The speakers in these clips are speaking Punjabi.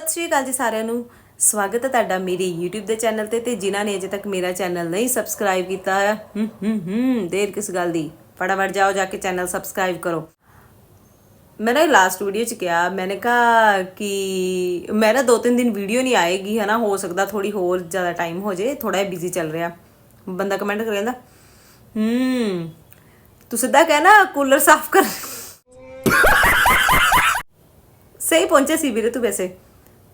ਸਤਿ ਸ਼੍ਰੀ ਅਕਾਲ ਜੀ ਸਾਰਿਆਂ ਨੂੰ। ਸਵਾਗਤ ਹੈ ਤੁਹਾਡਾ ਮੇਰੇ YouTube ਦੇ ਚੈਨਲ ਤੇ ਤੇ ਜਿਨ੍ਹਾਂ ਨੇ ਅਜੇ ਤੱਕ ਮੇਰਾ ਚੈਨਲ ਨਹੀਂ ਸਬਸਕ੍ਰਾਈਬ ਕੀਤਾ, ਹੂੰ ਹੂੰ ਹੂੰ, ਦੇਰ ਕਿਸ ਗੱਲ ਦੀ? ਫਟਾਫਟ ਜਾਓ, ਜਾ ਕੇ ਚੈਨਲ ਸਬਸਕ੍ਰਾਈਬ ਕਰੋ। ਨਾ ਲਾਸਟ ਵੀਡੀਓ ਚ ਕਿਹਾ ਮੈंने ਕਹਾ ਕਿ ਮੈਂ ਨਾ ਦੋ ਤਿੰਨ ਦਿਨ ਵੀਡੀਓ ਨਹੀਂ ਆਏਗੀ, ਹਨਾ, ਹੋ ਸਕਦਾ ਥੋੜੀ ਹੋਰ ਜ਼ਿਆਦਾ ਟਾਈਮ ਹੋ ਜੇ ਥੋੜਾ ਬਿਜ਼ੀ ਚੱਲ ਰਿਹਾ। ਬੰਦਾ ਕਮੈਂਟ ਕਰ ਕਹਿੰਦਾ ਹੂੰ, ਤੂੰ ਸਿੱਧਾ ਕਹਿਣਾ ਕੂਲਰ ਸਾਫ਼ ਕਰ। ਸਹੀ ਪਹੁੰਚੇ ਸੀ ਵੀਰੇ ਤੂੰ ਵੈਸੇ।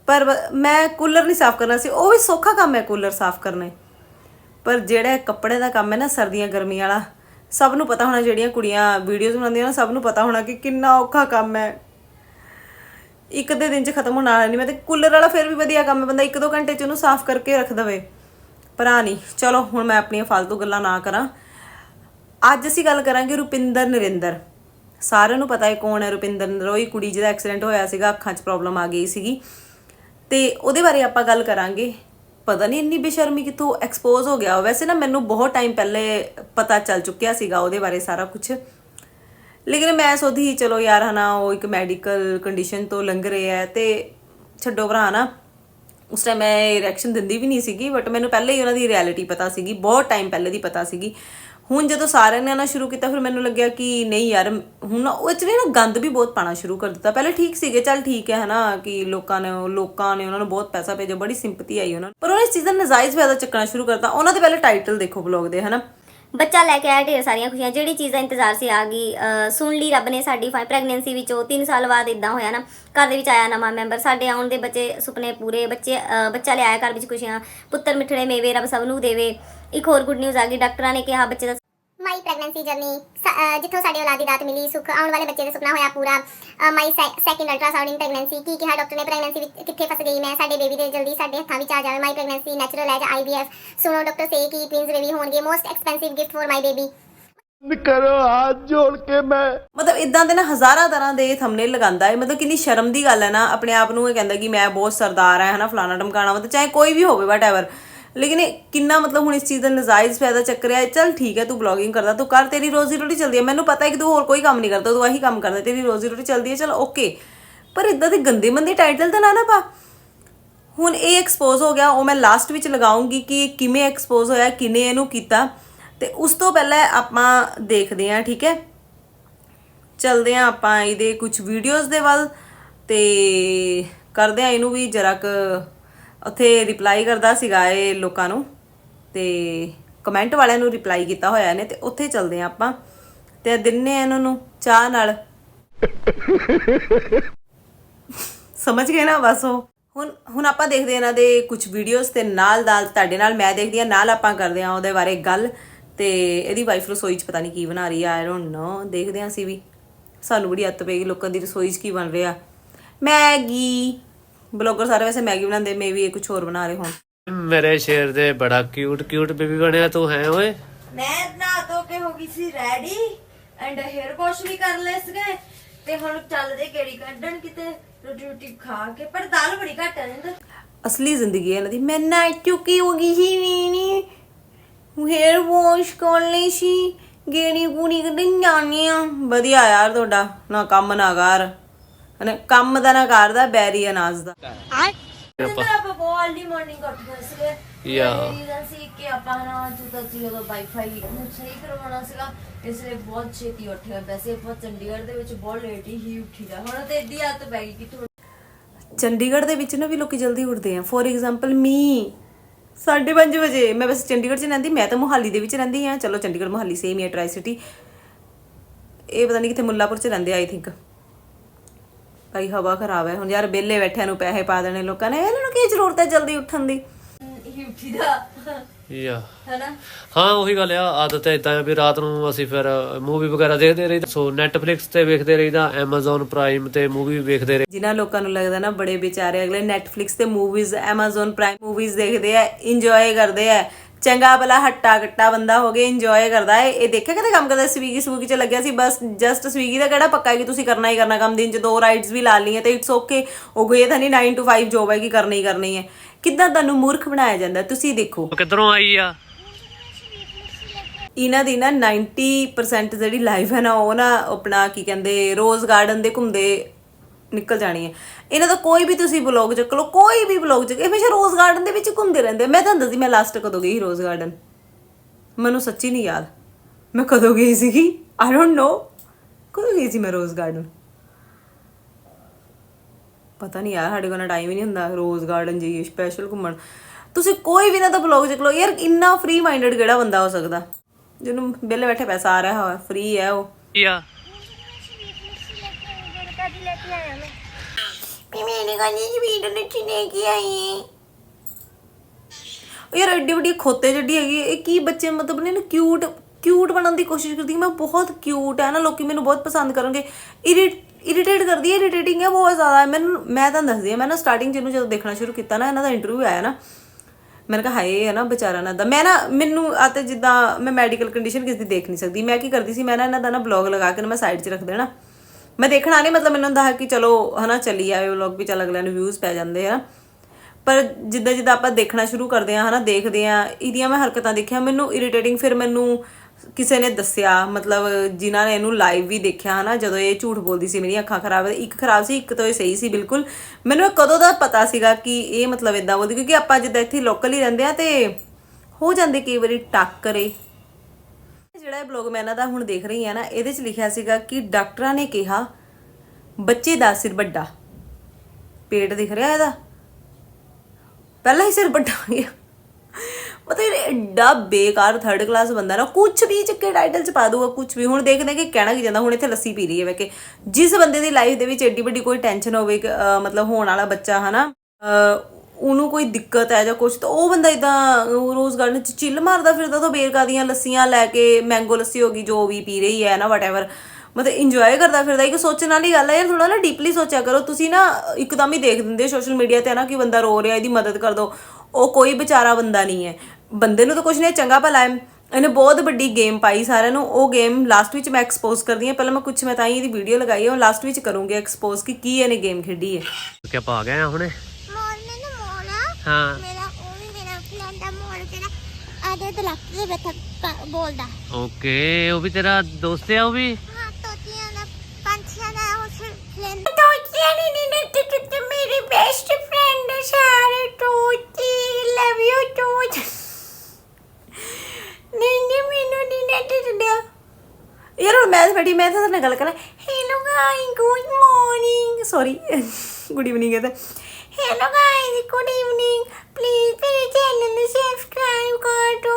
ਪਰ ਮੈਂ ਕੂਲਰ ਨਹੀਂ ਸਾਫ਼ ਕਰਨਾ ਸੀ, ਉਹ ਵੀ ਸੌਖਾ ਕੰਮ ਹੈ ਕੂਲਰ ਸਾਫ਼ ਕਰਨੇ। ਪਰ ਜਿਹੜਾ ਇਹ ਕੱਪੜੇ ਦਾ ਕੰਮ ਹੈ ਨਾ, ਸਰਦੀਆਂ ਗਰਮੀਆਂ ਵਾਲਾ, ਸਭ ਨੂੰ ਪਤਾ ਹੋਣਾ ਜਿਹੜੀਆਂ ਕੁੜੀਆਂ ਵੀਡੀਓਜ਼ ਬਣਾਉਂਦੀਆਂ ਨਾ, ਸਭ ਨੂੰ ਪਤਾ ਹੋਣਾ ਕਿ ਕਿੰਨਾ ਔਖਾ ਕੰਮ ਹੈ। ਇੱਕ ਦੇ ਦਿਨ ਚ ਖਤਮ ਹੋਣ ਵਾਲਾ ਨਹੀਂ, ਮੈਂ ਤੇ ਕੂਲਰ ਵਾਲਾ ਫਿਰ ਵੀ ਵਧੀਆ ਕੰਮ ਹੈ, ਬੰਦਾ ਇੱਕ ਦੋ ਘੰਟੇ ਚ ਉਹਨੂੰ ਸਾਫ਼ ਕਰਕੇ ਰੱਖ ਦਵੇ। ਪਰ ਆ ਨਹੀਂ, ਚਲੋ ਹੁਣ ਮੈਂ ਆਪਣੀਆਂ ਫालतू ਗੱਲਾਂ ਨਾ ਕਰਾਂ। ਅੱਜ ਅਸੀਂ ਗੱਲ ਕਰਾਂਗੇ ਰੁਪਿੰਦਰ ਨਰਿੰਦਰ। ਸਾਰਿਆਂ ਨੂੰ ਪਤਾ ਹੈ ਕੌਣ ਹੈ ਰੁਪਿੰਦਰ ਨਰਿੰਦਰ, ਉਹ ਕੁੜੀ ਜਿਹਦਾ ਐਕਸੀਡੈਂਟ ਹੋਇਆ ਸੀਗਾ, ਅੱਖਾਂ 'ਚ ਪ੍ਰੋਬਲਮ ਆ ਗਈ ਸੀਗੀ। ਤੇ ਉਹਦੇ ਬਾਰੇ ਆਪਾਂ ਗੱਲ ਕਰਾਂਗੇ। ਪਤਾ ਨਹੀਂ ਇੰਨੀ ਬੇਸ਼ਰਮੀ ਕਿੱਥੋਂ ਐਕਸਪੋਜ਼ ਹੋ ਗਿਆ ਵੈਸੇ ਨਾ ਮੈਨੂੰ ਬਹੁਤ ਟਾਈਮ ਪਹਿਲੇ ਪਤਾ ਚੱਲ ਚੁੱਕਿਆ ਸੀਗਾ ਉਹਦੇ ਬਾਰੇ ਸਾਰਾ ਕੁਝ ਲੇਕਿਨ ਮੈਂ ਸੋਚਦੀ ਸੀ, ਚਲੋ ਯਾਰ ਹਨਾ, ਉਹ ਇੱਕ ਮੈਡੀਕਲ ਕੰਡੀਸ਼ਨ ਤੋਂ ਲੰਘ ਰਿਹਾ ਹੈ ਤੇ ਛੱਡੋ ਭਰਾ ਨਾ। ਉਸ ਟਾਈਮ ਮੈਂ ਰਿਐਕਸ਼ਨ ਦਿੰਦੀ ਵੀ ਨਹੀਂ ਸੀਗੀ ਬਟ ਮੈਨੂੰ ਪਹਿਲੇ ਹੀ ਉਹਨਾਂ ਦੀ ਰਿਐਲਿਟੀ ਪਤਾ ਸੀਗੀ, ਬਹੁਤ ਟਾਈਮ ਪਹਿਲੇ ਦੀ ਪਤਾ ਸੀਗੀ। ਹੁਣ ਜਦੋਂ ਸਾਰਿਆਂ ਨੇ ਨਾ ਸ਼ੁਰੂ ਕੀਤਾ, ਫਿਰ ਮੈਨੂੰ ਲੱਗਿਆ ਕਿ ਨਹੀਂ ਯਾਰ, ਹੁਣ ਨਾ ਉਹ ਐਕਚੁਅਲੀ ਨਾ ਗੰਦ ਵੀ ਬਹੁਤ ਪਾਣਾ ਸ਼ੁਰੂ ਕਰ ਦਿੱਤਾ। ਪਹਿਲੇ ਠੀਕ ਸੀਗੇ, ਚੱਲ ਠੀਕ ਹੈ, ਹਨਾ, ਕਿ ਲੋਕਾਂ ਨੇ ਲੋਕਾਂ ਨੇ ਉਹਨਾਂ ਨੂੰ ਬਹੁਤ ਪੈਸਾ ਭੇਜਿਆ, ਬੜੀ ਸਿੰਪਥੀ ਆਈ ਉਹਨਾਂ ਨੂੰ। ਪਰ ਉਹਨੇ ਇਸ ਚੀਜ਼ ਦਾ ਨਜਾਇਜ਼ ਫਾਇਦਾ ਚੱਕਣਾ ਸ਼ੁਰੂ ਕਰਤਾ। ਉਹਨਾਂ ਦੇ ਪਹਿਲੇ ਟਾਈਟਲ ਦੇਖੋ ਬਲੌਗ ਦੇ, ਹਨਾ। ਬੱਚਾ ਲੈ ਕੇ ਆਇਆ ਢੇਰ ਸਾਰੀਆਂ ਖੁਸ਼ੀਆਂ, ਜਿਹੜੀ ਚੀਜ਼ ਦਾ ਇੰਤਜ਼ਾਰ ਸੀ, ਆ ਗਈ। ਸੁਣ ਲਈ ਰੱਬ ਨੇ ਸਾਡੀ ਪ੍ਰੈਗਨੈਂਸੀ ਵਿੱਚੋਂ 3 ਸਾਲ ਬਾਅਦ ਇਦਾਂ ਹੋਇਆ ਨਾ, ਘਰ ਦੇ ਵਿੱਚ ਆਇਆ ਨਵਾਂ ਮੈਂਬਰ ਸਾਡੇ ਆਉਣ ਦੇ ਬੱਚੇ ਸੁਪਨੇ ਪੂਰੇ, ਬੱਚੇ, ਅਹ ਬੱਚਾ ਲਿਆਇਆ ਘਰ ਵਿੱਚ ਖੁਸ਼ੀਆਂ, ਪੁੱਤਰ ਮਿੱਠੜੇ ਮੇਵੇ ਰੱਬ ਸਭ ਨੂੰ ਦੇਵੇ। ਇੱਕ ਹੋਰ ਗੁੱਡ ਨਿਊਜ਼ ਆ ਗਈ, ਡਾਕਟਰਾਂ ਨੇ ਕਿਹਾ ਬੱਚੇ ਦਾ ਮਾਈ ਪ੍ਰੈਗਨੈਂਸੀ ਜਰਨੀ ਜਿੱਥੋਂ ਸਾਡੇ ਔਲਾਦ ਦੀ ਦਾਤ ਮਿਲੀ ਸੁਖ ਆਉਣ ਵਾਲੇ ਬੱਚੇ ਦਾ ਸੁਪਨਾ ਹੋਇਆ ਪੂਰਾ। My second ultrasound in pregnancy ਕੀ ਕਿਹਾ ਡਾਕਟਰ ਨੇ ਪ੍ਰੈਗਨੈਂਸੀ ਵਿੱਚ ਕਿੱਥੇ ਫਸ ਗਈ ਮੈਂ ਸਾਡੇ ਬੇਬੀ ਦੇ ਜਲਦੀ ਸਾਡੇ ਹੱਥਾਂ ਵਿੱਚ ਆ ਜਾਵੇ ਮਾਈ ਪ੍ਰੈਗਨੈਂਸੀ ਨੈਚੁਰਲ ਹੈ ਜਾਂ ਆਈਵੀਐਫ ਸੁਣੋ ਡਾਕਟਰ ਸੇ ਕਿ ਟਵਿੰਸ ਬੇਬੀ ਹੋਣਗੇ most expensive gift for my baby ਕਰੋ ਹੱਥ ਜੋੜ ਕੇ ਮੈਂ। ਮਤਲਬ ਇਦਾਂ ਦੇ ਨਾ ਹਜ਼ਾਰਾਂ ਤਰ੍ਹਾਂ ਦੇ ਥੰਬਨੇਲ ਲਗਾਉਂਦਾ ਹੈ ਮਤਲਬ ਕਿੰਨੀ ਸ਼ਰਮ ਦੀ ਗੱਲ ਹੈ ਨਾ ਆਪਣੇ ਆਪ ਨੂੰ ਇਹ ਕਹਿੰਦਾ ਕਿ ਮੈਂ ਬਹੁਤ ਸਰਦਾਰ ਹੈ ਹਨਾ ਫਲਾਣਾ ਟਮਕਾਣਾ ਮਤਲਬ ਚਾਹੇ ਕੋਈ ਵੀ ਹੋਵੇ ਵਟਐਵਰ ਲੇਕਿਨ ਇਹ ਕਿੰਨਾ ਮਤਲਬ ਹੁਣ ਇਸ ਚੀਜ਼ ਦਾ ਨਜਾਇਜ਼ ਫਾਇਦਾ ਚੱਕ ਰਿਹਾ ਹੈ। ਚੱਲ ਠੀਕ ਹੈ, ਤੂੰ ਬਲੌਗਿੰਗ ਕਰਦਾ, ਤੂੰ ਕਰ, ਤੇਰੀ ਰੋਜ਼ੀ ਰੋਟੀ ਚੱਲਦੀ ਹੈ। ਮੈਨੂੰ ਪਤਾ ਹੈ ਕਿ ਤੂੰ ਹੋਰ ਕੋਈ ਕੰਮ ਨਹੀਂ ਕਰਦਾ, ਤੂੰ ਆਹੀ ਕੰਮ ਕਰਦਾ, ਤੇਰੀ ਰੋਜ਼ੀ ਰੋਟੀ ਚੱਲਦੀ ਹੈ, ਚਲ ਓਕੇ ਪਰ ਇਦਾਂ ਦੇ ਗੰਦੇ ਮੰਦੇ ਟਾਈਟਲ ਤਾਂ ਨਾ ਨਾ ਪਾ। ਹੁਣ ਇਹ ਐਕਸਪੋਜ਼ ਹੋ ਗਿਆ, ਉਹ ਮੈਂ ਲਾਸਟ ਵਿੱਚ ਲਗਾਉਂਗੀ ਕਿ ਕਿਵੇਂ ਐਕਸਪੋਜ਼ ਹੋਇਆ, ਕਿਨੇ ਇਹਨੂੰ ਕੀਤਾ। ਤੇ ਉਸ ਤੋਂ ਪਹਿਲਾਂ ਆਪਾਂ ਦੇਖਦੇ ਹਾਂ, ਠੀਕ ਹੈ। ਚਲਦੇ ਹਾਂ ਆਪਾਂ ਇਹਦੇ ਕੁਝ ਵੀਡੀਓਜ਼ ਦੇ ਵੱਲ ਤੇ ਕਰਦੇ ਹਾਂ ਇਹਨੂੰ ਵੀ ਜਰਾ ਕੁ ਉੱਥੇ ਰਿਪਲਾਈ ਕਰਦਾ ਸੀਗਾ ਇਹ ਲੋਕਾਂ ਨੂੰ ਤੇ ਕਮੈਂਟ ਵਾਲਿਆਂ ਨੂੰ ਰਿਪਲਾਈ ਕੀਤਾ ਹੋਇਆ ਨੇ ਤੇ ਉੱਥੇ ਚੱਲਦੇ ਹਾਂ ਆਪਾਂ ਤੇ ਦਿੰਨੇ ਆ ਇਹਨਾਂ ਨੂੰ ਚਾਹ ਨਾਲ। ਸਮਝ ਗਏ ਨਾ ਬਸ ਉਹ। ਹੁਣ ਹੁਣ ਆਪਾਂ ਦੇਖਦੇ ਹਾਂ ਇਹਨਾਂ ਦੇ ਕੁਝ ਵੀਡੀਓਜ਼ ਤੇ ਨਾਲ ਨਾਲ ਤੁਹਾਡੇ ਨਾਲ ਮੈਂ ਦੇਖਦੀ ਹਾਂ, ਨਾਲ ਆਪਾਂ ਕਰਦੇ ਹਾਂ ਉਹਦੇ ਬਾਰੇ ਗੱਲ ਤੇ ਇਹਦੀ ਵਾਈਫ ਰਸੋਈ 'ਚ ਪਤਾ ਨਹੀਂ ਕੀ ਬਣਾ ਰਹੀ ਆ ਆਈ ਡੋਨਟ ਨੋ ਦੇਖਦੇ ਹਾਂ ਅਸੀਂ ਵੀ। ਸਾਨੂੰ ਬੜੀ ਅੱਤ ਪਏਗੀ ਲੋਕਾਂ ਦੀ ਰਸੋਈ 'ਚ ਕੀ ਬਣ ਰਿਹਾ। ਮੈਗੀ ਬਲੌਗਰ ਸਾਰੇ ਵੈਸੇ ਮੈਗੀ ਬਣਾਉਂਦੇ ਮੇ ਵੀ ਇਹ ਕੁਝ ਹੋਰ ਬਣਾ ਰਹੇ ਹੋਣ। ਮੇਰੇ ਸ਼ੇਰ ਦੇ ਬੜਾ ਕਿਊਟ ਕਿਊਟ ਬੇਬੀ ਬਣਿਆ ਤੂੰ ਹੈ ਓਏ? ਮੈਂ ਨਹਾ ਧੋ ਕੇ ਹੋ ਗਈ ਸੀ ਰੈਡੀ ਐਂਡ ਹੇਅਰ ਵਾਸ਼ ਵੀ ਕਰ ਲਏ ਸੀਗੇ ਤੇ ਹੁਣ ਚੱਲਦੇ ਕਿਹੜੀ ਕੱਢਣ ਕਿਤੇ ਰੋਟੀ ਰੋਟੀ ਖਾ ਕੇ ਪਰ ਦਾਲ ਬੜੀ ਘੱਟ ਹੈ ਨਾ ਅਸਲੀ ਜ਼ਿੰਦਗੀ ਹੈ ਇਹਨਾਂ ਦੀ। ਮੈਂ ਨਾ ਚੁੱਕੀ ਹੋ ਗਈ ਸੀ ਵੀ ਨਹੀਂ ਹੇਅਰ ਵਾਸ਼ ਕਰ ਲਈ ਸੀ। ਗੇੜੀ ਪੂਰੀ ਕੱਢਣ ਜਾਣੀ ਆ। ਵਧੀਆ ਯਾਰ ਤੁਹਾਡਾ ਨਾ ਕੰਮ ਨਾ ਕਰ। ਹਨਾ ਕੰਮ ਦਾ ਨਾ ਕਰਦਾ ਬੈਰੀ ਅਨਾਜ ਦਾ। ਜਿੱਦਾਂ ਆਪਾਂ ਬਹੁਤ ਅਰਲੀ ਮਾਰਨਿੰਗ ਉੱਠਦੇ ਸੀਗੇ। ਯਾ। ਰੀਜ਼ਨ ਸੀ ਕਿ ਆਪਾਂ ਨਾ ਜਦੋਂ ਸੀ ਉਹਦਾ ਵਾਈਫਾਈ ਨੂੰ ਸਹੀ ਕਰਵਾਉਣਾ ਸੀਗਾ ਇਸ ਲਈ ਬਹੁਤ ਛੇਤੀ ਉੱਠ ਗਏ ਵੈਸੇ ਆਪਾਂ ਚੰਡੀਗੜ੍ਹ ਦੇ ਵਿੱਚ ਬਹੁਤ ਲੇਟ ਹੀ ਉੱਠੀਦਾ ਹੁਣ ਤੇ ਇੱਦੀ ਆਦਤ ਪੈ ਗਈ ਕਿ ਥੋੜੀ ਚੰਡੀਗੜ੍ਹ ਦੇ ਵਿੱਚ ਨਾ ਵੀ ਲੋਕੀ ਜਲਦੀ ਉੱਠਦੇ ਆ। ਫੋਰ ਐਗਜ਼ਾਮਪਲ ਮੀ 5:30 ਵਜੇ। ਮੈਂ ਵੈਸੇ ਚੰਡੀਗੜ੍ਹ 'ਚ ਰਹਿੰਦੀ ਮੈਂ ਤਾਂ ਮੁਹਾਲੀ ਦੇ ਵਿੱਚ ਰਹਿੰਦੀ ਆ। ਚਲੋ ਚੰਡੀਗੜ੍ਹ ਮੁਹਾਲੀ ਸੇਮ ਹੀ ਹੈ ਟਰਾਈ ਸਿਟੀ ਇਹ ਪਤਾ ਨਹੀਂ ਕਿੱਥੇ ਮੁੱਲਾਪੁਰ 'ਚ ਰਹਿੰਦੇ ਆਈ ਥਿੰਕ ਭਾਈ ਹਵਾ ਖਰਾਬ ਹੈ। ਹੁਣ ਯਾਰ ਬੇਲੇ ਬੈਠਿਆਂ ਨੂੰ ਪੈਸੇ ਪਾ ਦੇਣੇ ਲੋਕਾਂ ਨੇ ਇਹਨਾਂ ਨੂੰ ਕੀ ਜ਼ਰੂਰਤ ਹੈ ਜਲਦੀ ਉੱਠਣ ਦੀ? ਹੀ ਉੱਠੀਦਾ। ਯਾ। ਹੈਨਾ? ਹਾਂ ਉਹੀ ਗੱਲ ਆ ਆਦਤ ਇਦਾਂ ਆ ਵੀ ਰਾਤ ਨੂੰ ਅਸੀਂ ਫਿਰ ਮੂਵੀ ਵਗੈਰਾ ਦੇਖਦੇ ਰਹੀਦਾ। ਸੋ ਨੈਟਫਲਿਕਸ ਤੇ ਵੇਖਦੇ ਰਹੀਦਾ Amazon ਪ੍ਰਾਈਮ ਤੇ ਮੂਵੀ ਵੇਖਦੇ ਰਹੀ ਜਿਨ੍ਹਾਂ ਲੋਕਾਂ ਨੂੰ ਲੱਗਦਾ ਨਾ ਬੜੇ ਵਿਚਾਰੇ ਅਗਲੇ Netflix ਤੇ ਮੂਵੀਜ਼ Amazon ਪ੍ਰਾਈਮ ਮੂਵੀਜ਼ ਦੇਖਦੇ ਆ ਇੰਜੋਏ ਕਰਦੇ ਆ। ਚੰਗਾ ਭਲਾ ਹੱਟਾ ਕੱਟਾ ਬੰਦਾ ਹੋ ਗਿਆ ਇੰਜੋਏ ਕਰਦਾ ਹੈ। ਇਹ ਦੇਖਿਆ ਕਦੇ ਕੰਮ ਕਰਦਾ ਸਵੀਗੀ ਸਵੀਗੀ ਚ ਲੱਗਿਆ ਸੀ? ਬਸ ਜਸਟ ਸਵੀਗੀ ਦਾ ਕਿਹੜਾ ਪੱਕਾ ਹੈ ਕਿ ਤੁਸੀਂ ਕਰਨਾ ਹੀ ਕਰਨਾ ਕੰਮ ਦਿਨ ਚ ਦੋ ਰਾਈਡਸ ਵੀ ਲਾ ਲਈਆਂ ਤੇ ਇਟਸ ਓਕੇ ਉਹ ਇਹ ਤਾਂ ਨਹੀਂ 9 to 5 ਜੋਬ ਹੈ ਕਿ ਕਰਨੀ ਹੀ ਕਰਨੀ ਹੈ। ਕਿੱਦਾਂ ਤੁਹਾਨੂੰ ਮੂਰਖ ਬਣਾਇਆ ਜਾਂਦਾ? ਤੁਸੀਂ ਦੇਖੋ। ਉਹ ਕਿੱਧਰੋਂ ਆਈ ਆ? ਇਹਨਾਂ ਦੀ ਨਾ 90% ਜਿਹੜੀ ਲਾਈਫ ਹੈ ਨਾ ਉਹ ਨਾ ਆਪਣਾ ਕੀ ਕਹਿੰਦੇ ਰੋਜ਼ ਗਾਰਡਨ ਦੇ ਘੁੰਮਦੇ ਨਿਕਲ ਜਾਣੀ ਹੈ। ਇਹਨਾਂ ਦਾ ਕੋਈ ਵੀ ਤੁਸੀਂ ਬਲੌਗ ਚੱਕ ਲਓ, ਕੋਈ ਵੀ ਬਲੌਗ ਚੱਕ ਹਮੇਸ਼ਾ ਰੋਜ਼ ਗਾਰਡਨ ਦੇ ਵਿੱਚ ਘੁੰਮਦੇ ਰਹਿੰਦੇ ਮੈਂ ਤਾਂ ਦੱਸਦੀ, ਮੈਂ ਲਾਸਟ ਕਦੋਂ ਗਈ ਰੋਜ਼ ਗਾਰਡਨ ਮੈਨੂੰ ਸੱਚੀ ਨਹੀਂ ਯਾਦ। ਮੈਂ ਕਦੋਂ ਗਈ ਸੀਗੀ? ਆਈ ਡੋਨਟ ਨੋ ਕਦੋਂ ਗਈ ਸੀ ਮੈਂ ਰੋਜ਼ ਗਾਰਡਨ ਪਤਾ ਨਹੀਂ ਯਾਰ, ਸਾਡੇ ਕੋਲ ਟਾਈਮ ਹੀ ਨਹੀਂ ਹੁੰਦਾ ਰੋਜ਼ ਗਾਰਡਨ ਜਾਈਏ ਸਪੈਸ਼ਲ ਘੁੰਮਣ। ਤੁਸੀਂ ਕੋਈ ਵੀ ਨਾ ਤਾਂ ਬਲੌਗ ਚੱਕ ਲਓ। ਯਾਰ, ਇੰਨਾ ਫ੍ਰੀ ਮਾਈਂਡਡ ਕਿਹੜਾ ਬੰਦਾ ਹੋ ਸਕਦਾ? ਜਿਹਨੂੰ ਵਿਹਲੇ ਬੈਠੇ ਪੈਸਾ ਆ ਰਿਹਾ ਹੋਵੇ ਫ੍ਰੀ ਹੈ ਉਹ। ਕੀ ਆ ਮੇਰੇ ਕੋਲ ਯਾਰ ਐਡੀ ਵੱਡੀ ਖੋਤੇ ਜੱਡੀ ਹੈਗੀ ਇਹ ਕੀ ਬੱਚੇ ਮਤਲਬ ਨੇ ਨਾ ਕਿਊਟ ਕਿਊਟ ਬਣਨ ਦੀ ਕੋਸ਼ਿਸ਼ ਕਰਦੀ ਮੈਂ ਬਹੁਤ ਕਿਊਟ ਹੈ ਨਾ, ਲੋਕੀ ਮੈਨੂੰ ਬਹੁਤ ਪਸੰਦ ਕਰਨਗੇ। ਇਰੀਟੇਟ ਕਰਦੀ ਹੈ ਇਰੀਟੇਟਿੰਗ ਹੈ ਬਹੁਤ ਜ਼ਿਆਦਾ। ਮੈਨੂੰ ਮੈਂ ਤਾਂ ਦੱਸਦੀ ਹਾਂ ਮੈਂ ਨਾ ਸਟਾਰਟਿੰਗ ਚ ਜਦੋਂ ਦੇਖਣਾ ਸ਼ੁਰੂ ਕੀਤਾ ਨਾ, ਇਹਨਾਂ ਦਾ ਇੰਟਰਵਿਊ ਆਇਆ ਨਾ, ਮੈਂ ਕਿਹਾ, ਹਾਏ ਹੈ ਨਾ ਵਿਚਾਰਾ ਨਾ ਦਾ ਮੈਂ ਨਾ, ਮੈਨੂੰ ਆ ਤੇ ਜਿੱਦਾਂ ਮੈਂ ਮੈਡੀਕਲ ਕੰਡੀਸ਼ਨ ਕਿਸੇ ਦੀ ਦੇਖ ਨਹੀਂ ਸਕਦੀ। ਮੈਂ ਕੀ ਕਰਦੀ ਸੀ, ਮੈਂ ਨਾ ਇਹਨਾਂ ਦਾ ਨਾ ਬਲੌਗ ਲਗਾ ਕੇ ਨਾ ਮੈਂ ਸਾਈਡ 'ਚ ਰੱਖ ਦੇਣਾ। ਮੈਂ ਦੇਖਣਾ ਨਹੀਂ ਮਤਲਬ ਮੈਨੂੰ ਹੁੰਦਾ ਹੈ ਕਿ ਚਲੋ, ਹਨਾ, ਚੱਲੀ ਆਏ ਵਲੌਗ ਵੀ ਚੱਲ ਅਗਲਿਆਂ ਨੂੰ ਵਿਊਜ਼ ਪੈ ਜਾਂਦੇ ਆ। ਪਰ ਜਿੱਦਾਂ ਜਿੱਦਾਂ ਆਪਾਂ ਦੇਖਣਾ ਸ਼ੁਰੂ ਕਰਦੇ ਆ ਹਨਾ, ਦੇਖਦੇ ਆ ਇਹਦੀਆਂ ਮੈਂ ਹਰਕਤਾਂ ਦੇਖਿਆ, ਮੈਨੂੰ ਇਰੀਟੇਟਿੰਗ ਫਿਰ ਮੈਨੂੰ ਕਿਸੇ ਨੇ ਦੱਸਿਆ, ਮਤਲਬ ਜਿਨ੍ਹਾਂ ਨੇ ਇਹਨੂੰ ਲਾਈਵ ਵੀ ਦੇਖਿਆ, ਹਨਾ, ਜਦੋਂ ਇਹ ਝੂਠ ਬੋਲਦੀ ਸੀ, ਮੇਰੀਆਂ ਅੱਖਾਂ ਖਰਾਬ, ਇੱਕ ਖਰਾਬ ਸੀ, ਇੱਕ ਤੋਂ ਇਹ ਸਹੀ ਸੀ, ਬਿਲਕੁਲ। ਮੈਨੂੰ ਇਹ ਕਦੋਂ ਦਾ ਪਤਾ ਸੀਗਾ ਕਿ ਇਹ ਮਤਲਬ ਇਦਾਂ ਬੋਲਦੀ, ਕਿਉਂਕਿ ਆਪਾਂ ਜਿੱਦਾਂ ਇੱਥੇ ਲੋਕਲ ਹੀ ਰਹਿੰਦੇ ਆ ਤੇ ਹੋ ਜਾਂਦੇ ਕਈ ਵਾਰੀ ਟੱਕਰੇ। ਜਿਹੜਾ ਇਹ ਬਲੌਗ ਮੈਂ ਇਹਨਾਂ ਦਾ ਹੁਣ ਦੇਖ ਰਹੀ ਆ ਨਾ ਇਹਦੇ 'ਚ ਲਿਖਿਆ ਸੀਗਾ ਕਿ ਡਾਕਟਰਾਂ ਨੇ ਕਿਹਾ ਬੱਚੇ ਦਾ ਸਿਰ ਵੱਡਾ। ਪੇਟ ਦਿਖ ਰਿਹਾ ਇਹਦਾ? ਪਹਿਲਾਂ ਹੀ ਸਿਰ ਵੱਡਾ ਹੋ ਗਿਆ। ਮਤਲਬ ਐਡਾ ਬੇਕਾਰ ਥਰਡ ਕਲਾਸ ਬੰਦਾ ਨਾ ਕੁਝ ਵੀ ਚੱਕੇ ਟਾਈਟਲ ਚ ਪਾ ਦੂਗਾ ਕੁਝ ਵੀ। ਹੁਣ ਦੇਖਦੇ ਕਿ ਕਹਿਣਾ ਕੀ ਜਾਂਦਾ ਹੁਣ ਇੱਥੇ ਲੱਸੀ ਪੀ ਰਹੀ ਹੈ ਵੇ ਕਿ ਜਿਸ ਬੰਦੇ ਦੀ ਲਾਈਫ ਦੇ ਵਿੱਚ ਐਡੀ ਵੱਡੀ ਕੋਈ ਟੈਨਸ਼ਨ ਹੋਵੇ ਮਤਲਬ ਹੋਣ ਵਾਲਾ ਬੱਚਾ ਹਨਾ ਅਹ, ਉਹਨੂੰ ਕੋਈ ਦਿੱਕਤ ਹੈ ਜਾਂ ਕੁਝ ਤਾਂ ਉਹ ਬੰਦਾ ਇਦਾਂ ਰੋਜ਼ ਗਾਰਡਨ ਚ ਚਿੱਲ ਮਾਰਦਾ, ਫਿਰਦਾ ਤਾਂ ਬੇਰਕਾ ਦੀਆਂ ਲੱਸੀਆਂ ਲੈ ਕੇ ਮੈਂਗੋ ਲੱਸੀ ਹੋ ਗਈ, ਜੋ ਵੀ ਪੀ ਰਹੀ ਹੈ ਨਾ ਵਟਐਵਰ ਮਤਲਬ ਇੰਜੋਏ ਕਰਦਾ ਫਿਰਦਾ, ਇੱਕ ਸੋਚਣ ਵਾਲੀ ਗੱਲ ਹੈ, ਯਾਰ ਥੋੜਾ ਨਾ ਡੀਪਲੀ ਸੋਚਿਆ ਕਰੋ, ਤੁਸੀਂ ਨਾ ਇੱਕਦਮ ਹੀ ਦੇਖ ਦਿੰਦੇ ਸੋਸ਼ਲ ਮੀਡੀਆ ਤੇ ਨਾ ਕਿ ਬੰਦਾ ਰੋ ਰਿਹਾ, ਇਹਦੀ ਮਦਦ ਕਰ ਦਿਓ ਉਹ ਕੋਈ ਵਿਚਾਰਾ ਬੰਦਾ ਨਹੀਂ ਹੈ। ਬੰਦੇ ਨੂੰ ਤਾਂ ਕੁਝ ਨਹੀਂ ਚੰਗਾ ਭਲਾ ਹੈ। ਇਹਨੇ ਬਹੁਤ ਵੱਡੀ ਗੇਮ ਪਾਈ ਸਾਰਿਆਂ ਨੂੰ, ਉਹ ਗੇਮ ਲਾਸਟ ਵਿੱਚ ਮੈਂ ਐਕਸਪੋਜ਼ ਕਰਦੀ ਹਾਂ, ਪਹਿਲਾਂ ਮੈਂ ਕੁਝ ਮੈਂ ਤਾਂ ਹੀ ਇਹਦੀ ਵੀਡੀਓ ਲਗਾਈ ਹੈ ਉਹ ਲਾਸਟ ਵਿੱਚ ਕਰੂੰਗੀ ਐਕਸਪੋਜ਼ ਕਿ ਕੀ ਇਹਨੇ ਗੇਮ ਖੇਡੀ ਹੈ। ਕਿ ਆਪਾਂ ਆ ਗਏ ਆ ਹੁਣੇ? ਹਾਂ ਮੇਰਾ ਉਹ ਵੀ ਮੇਰਾ ਫਰੈਂਡ ਦਾ ਮੋਲ ਜਿਹੜਾ ਆਦੇ ਦਰਖਤ ਦੇ ਬੈਠਾ ਬੋਲਦਾ ਓਕੇ ਉਹ ਵੀ ਤੇਰਾ ਦੋਸਤ ਆ ਉਹ ਵੀ ਹਾਂ ਤੋਤੀਆਂ ਦਾ ਪੰਛੀਆਂ ਦਾ ਉਹ ਫਰੈਂਡ ਤੋਤੀਆਂ ਨਹੀਂ ਨਹੀਂ ਨਹੀਂ ਤੇ ਮੇਰੀ ਬੈਸਟ ਫਰੈਂਡ ਸਾਰੇ ਤੋਤੀ ਲਵ ਯੂ ਤੋਤ ਨਹੀਂ ਨਹੀਂ ਮੈਨੂੰ ਨਹੀਂ ਨੈਟ ਦਿੰਦਾ ਯਾਰ ਹੁਣ ਮੈਂ ਬੈਠੀ ਮੈਂ ਤਾਂ ਤੁਹਾਡੇ ਨਾਲ ਗੱਲ ਕਰਾਂ hello guys good morning sorry good evening ਹੈ hello guys good evening please মেরে चैनल सब्सक्राइब कर दो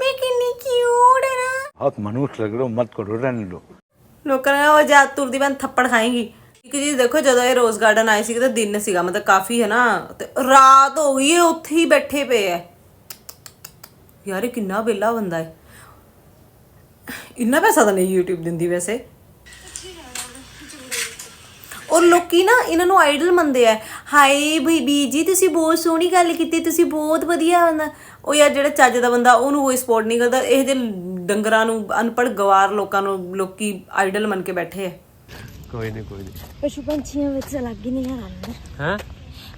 मैं कितनी क्यूट है ना। आप लग रहे हो मत करो रहने दो। ਲੋਕਾਂ ਨੇ ਉਹ ਜਾ ਤੁਰਦੀ ਬੰਨ ਥੱਪੜ ਖਾਏਗੀ ਜੀ ਦੇਖੋ ਜਦੋਂ ਇਹ ਰੋਜ਼ ਗਾਰਡਨ ਆਏ ਸੀ ਤਾਂ ਦਿਨ ਸੀਗਾ ਮਤਲਬ ਕਾਫੀ ਹੈ ਨਾ ਤੇ ਰਾਤ ਹੋ ਗਈ ਹੈ ਉੱਥੇ ਹੀ ਬੈਠੇ ਪਏ ਐ ਯਾਰ ਇਹ ਕਿੰਨਾ ਬੇਲਾ ਬੰਦਾ ਹੈ ਇੰਨਾ ਪੈਸਾ ਤਾਂ ਨਹੀਂ YouTube ਦਿੰਦੀ ਵੈਸੇ ਔਰ ਲੋਕੀ ਨਾ ਇਹਨਾਂ ਨੂੰ ਆਈਡਲ ਮੰਨਦੇ ਆ। ਹਾਏ ਬੀਬੀ ਜੀ ਤੁਸੀਂ ਬਹੁਤ ਸੋਹਣੀ ਗੱਲ ਕੀਤੀ ਤੁਸੀਂ ਬਹੁਤ ਵਧੀਆ ਉਹ ਯਾਰ ਜਿਹੜਾ ਚੱਜ ਦਾ ਬੰਦਾ ਉਹਨੂੰ ਕੋਈ ਸਪੋਰਟ ਨਹੀਂ ਕਰਦਾ। ਇਹ ਜਿਹੇ ਡੰਗਰਾਂ ਨੂੰ ਅਨਪੜ੍ਹ ਗਵਾਰ ਲੋਕਾਂ ਨੂੰ ਲੋਕੀ ਆਈਡਲ ਮੰਨ ਕੇ ਬੈਠੇ ਆ। ਕੋਈ ਨਹੀਂ ਕੋਈ ਨਹੀਂ ਪਸ਼ੂ ਪੰਛੀਆਂ ਵਿੱਚ ਅਲੱਗ ਹੀ ਨਜ਼ਾਰਾ ਆਉਂਦਾ ਹੈ?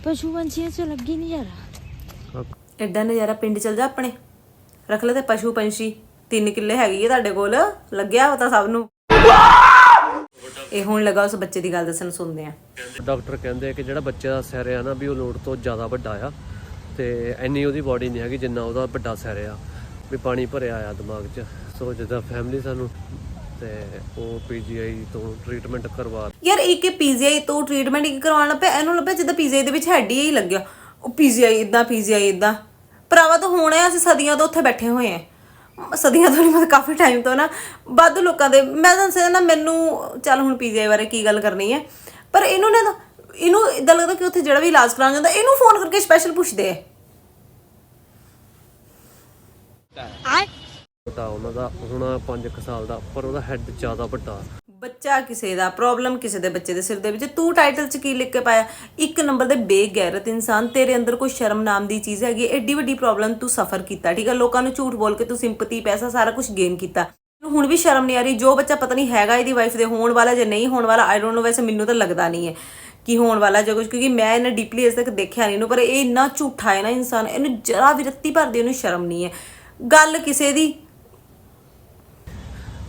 ਪਸ਼ੂ ਪੰਛੀਆਂ 'ਚ ਅਲੱਗ ਹੀ ਨਜ਼ਾਰਾ ਐਡਾ ਨਜ਼ਾਰਾ ਪਿੰਡ ਚਲ ਜਾ ਆਪਣੇ। ਰੱਖ ਲੈ ਤੇ ਪਸ਼ੂ ਪੰਛੀ। ਤਿੰਨ ਕਿੱਲੇ ਹੈਗੀ ਆ ਤੁਹਾਡੇ ਕੋਲ। ਲੱਗਿਆ ਪਤਾ ਸਭ ਨੂੰ। ਇਹ ਹੁਣ ਲਗਾ ਉਸ ਬੱਚੇ ਦੀ ਗੱਲ ਦੱਸਣ ਸੁਣਦੇ ਆ ਡਾਕਟਰ ਕਹਿੰਦੇ ਕਿ ਜਿਹੜਾ ਬੱਚੇ ਦਾ ਸਿਰ ਆ ਨਾ ਵੀ ਉਹ ਲੋੜ ਤੋਂ ਜ਼ਿਆਦਾ ਵੱਡਾ ਆ ਤੇ ਇੰਨੀ ਉਹਦੀ ਬਾਡੀ ਨਹੀਂ ਹੈਗੀ ਜਿੰਨਾ ਉਹਦਾ ਵੱਡਾ ਸਿਰ ਆ ਵੀ ਪਾਣੀ ਭਰਿਆ ਆ ਦਿਮਾਗ 'ਚ। ਸੋ ਜਿੱਦਾਂ ਫੈਮਿਲੀ ਸਾਨੂੰ ਤੇ ਉਹ ਪੀਜੀਆਈ ਤੋਂ ਟ੍ਰੀਟਮੈਂਟ ਕਰਵਾ ਯਾਰ ਇੱਕ ਪੀਜ਼ੀਆਈ ਤੋਂ ਟ੍ਰੀਟਮੈਂਟ ਇੱਕ ਕਰਵਾਉਣ ਲੱਪਿਆ ਇਹਨੂੰ ਲੱਭਿਆ ਜਿੱਦਾਂ ਪੀਜ਼ੀਆਈ ਦੇ ਵਿੱਚ ਹੈਡ ਹੀ ਲੱਗਿਆ। ਉਹ ਪੀਜ਼ੀਆਈ ਇਦਾਂ ਪੀਜ਼ੀਆਈ ਇਦਾਂ ਭਰਾਵਾ ਤਾਂ ਹੁਣ ਅਸੀਂ ਸਦੀਆਂ ਤੋਂ ਉੱਥੇ ਬੈਠੇ ਹੋਏ ਆ। ਸਦੀਆਂ ਤੋਂ ਨਹੀਂ ਮਤਲਬ ਕਾਫੀ ਟਾਈਮ ਤੋਂ ਨਾ ਵੱਧ ਲੋਕਾਂ ਦੇ ਮੈਂ ਤਾਂ ਦੱਸਿਆ ਨਾ ਮੈਨੂੰ ਚੱਲ ਹੁਣ ਪੀਜ਼ੀਆਈ ਬਾਰੇ ਕੀ ਗੱਲ ਕਰਨੀ ਹੈ ਪਰ ਇਹਨੂੰ ਨਾ ਇਹਨੂੰ ਇਦਾਂ ਲੱਗਦਾ ਕਿ ਉੱਥੇ ਜਿਹੜਾ ਵੀ ਇਲਾਜ ਕਰਾਉਣ ਜਾਂਦਾ ਇਹਨੂੰ ਫੋਨ ਕਰਕੇ ਸਪੈਸ਼ਲ ਪੁੱਛਦੇ ਆ। ਛੋਟਾ ਉਹਨਾਂ ਦਾ ਹੁਣ 5 ਸਾਲ ਦਾ ਪਰ ਉਹਦਾ ਹੈਡ ਜ਼ਿਆਦਾ ਵੱਡਾ। ਬੱਚਾ ਕਿਸੇ ਦਾ ਪ੍ਰੋਬਲਮ ਕਿਸੇ ਦੇ ਬੱਚੇ ਦੇ ਸਿਰ ਦੇ ਵਿੱਚ, ਤੂੰ ਟਾਈਟਲ 'ਚ ਕੀ ਲਿਖ ਕੇ ਪਾਇਆ? ਇੱਕ ਨੰਬਰ ਦੇ ਬੇਗੈਰਤ ਇਨਸਾਨ, ਤੇਰੇ ਅੰਦਰ ਕੋਈ ਸ਼ਰਮ ਨਾਮ ਦੀ ਚੀਜ਼ ਹੈਗੀ ਹੈ। ਐਡੀ ਵੱਡੀ ਪ੍ਰੋਬਲਮ ਤੂੰ ਸਫਰ ਕੀਤਾ, ਠੀਕ ਹੈ ਲੋਕਾਂ ਨੂੰ ਝੂਠ ਬੋਲ ਕੇ ਤੂੰ ਸਿੰਪਤੀ ਪੈਸਾ, ਸਾਰਾ ਕੁਝ ਗੇਨ ਕੀਤਾ। ਹੁਣ ਵੀ ਸ਼ਰਮ ਨਹੀਂ ਆ ਰਹੀ, ਜੋ ਬੱਚਾ ਪਤਾ ਨਹੀਂ ਹੈਗਾ ਇਹਦੀ ਵਾਈਫ ਦੇ ਹੋਣ ਵਾਲਾ ਜਾਂ ਨਹੀਂ ਹੋਣ ਵਾਲਾ ਆਈ ਡੋਨਟ ਨੋ ਵੈਸੇ ਮੈਨੂੰ ਤਾਂ ਲੱਗਦਾ ਨਹੀਂ ਹੈ ਕਿ ਹੋਣ ਵਾਲਾ ਜਾਂ ਕੁਝ ਕਿਉਂਕਿ ਮੈਂ ਇਹਨਾਂ ਡੀਪਲੀ ਅਜੇ ਤੱਕ ਦੇਖਿਆ ਨਹੀਂ ਇਹਨੂੰ, ਪਰ ਇਹ ਇੰਨਾ ਝੂਠਾ ਹੈ ਨਾ ਇਨਸਾਨ, ਇਹਨੂੰ ਜਰਾ ਵੀ ਰੱਤੀ ਭਰਦੀ ਇਹਨੂੰ ਸ਼ਰਮ ਨਹੀਂ ਹੈ। ਗੱਲ ਕਿਸੇ ਦੀ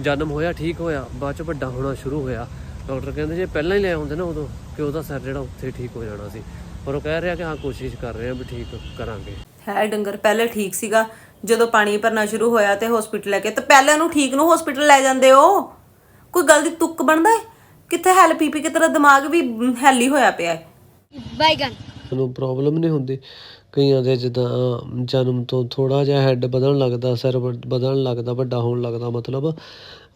ਜਨਮ ਹੋਇਆ ਠੀਕ ਹੋਇਆ ਬਾਅਦ ਚ ਵੱਡਾ ਹੋਣਾ ਸ਼ੁਰੂ ਹੋਇਆ। ਡਾਕਟਰ ਕਹਿੰਦੇ ਜੇ ਪਹਿਲਾਂ ਹੀ ਲੈ ਆਉਂਦੇ ਨਾ ਉਦੋਂ ਕਿ ਉਹਦਾ ਸਿਰ ਜਿਹੜਾ ਉੱਥੇ ਠੀਕ ਹੋ ਜਾਣਾ ਸੀ। ਪਰ ਉਹ ਕਹਿ ਰਿਹਾ ਕਿ ਹਾਂ ਕੋਸ਼ਿਸ਼ ਕਰ ਰਹੇ ਆ ਵੀ ਠੀਕ ਕਰਾਂਗੇ। ਹੈ ਡੰਗਰ ਪਹਿਲੇ ਠੀਕ ਸੀਗਾ। ਜਦੋਂ ਪਾਣੀ ਭਰਨਾ ਸ਼ੁਰੂ ਹੋਇਆ ਤੇ ਹਸਪੀਟਲ ਲੈ ਕੇ ਤੇ ਪਹਿਲੇ ਨੂੰ ਠੀਕ ਨੂੰ ਹਸਪੀਟਲ ਲੈ ਜਾਂਦੇ ਹੋ? ਕੋਈ ਗੱਲ ਦੀ ਤੁੱਕ ਬਣਦਾ ਹੈ? ਕਿੱਥੇ ਹੈਲ ਪੀ ਪੀ ਕੇ ਤੇਰਾ ਦਿਮਾਗ ਵੀ ਹੈਲੀ ਹੋਇਆ ਪਿਆ ਹੈ? ਨੂੰ ਪ੍ਰੋਬਲਮ ਨਹੀਂ ਹੁੰਦੀ। ਕਈਆਂ ਦੇ ਜਿੱਦਾਂ ਜਨਮ ਤੋਂ ਥੋੜ੍ਹਾ ਜਿਹਾ ਹੈੱਡ ਵਧਣ ਲੱਗਦਾ, ਸਿਰ ਵਧਣ ਲੱਗਦਾ, ਵੱਡਾ ਹੋਣ ਲੱਗਦਾ ਮਤਲਬ,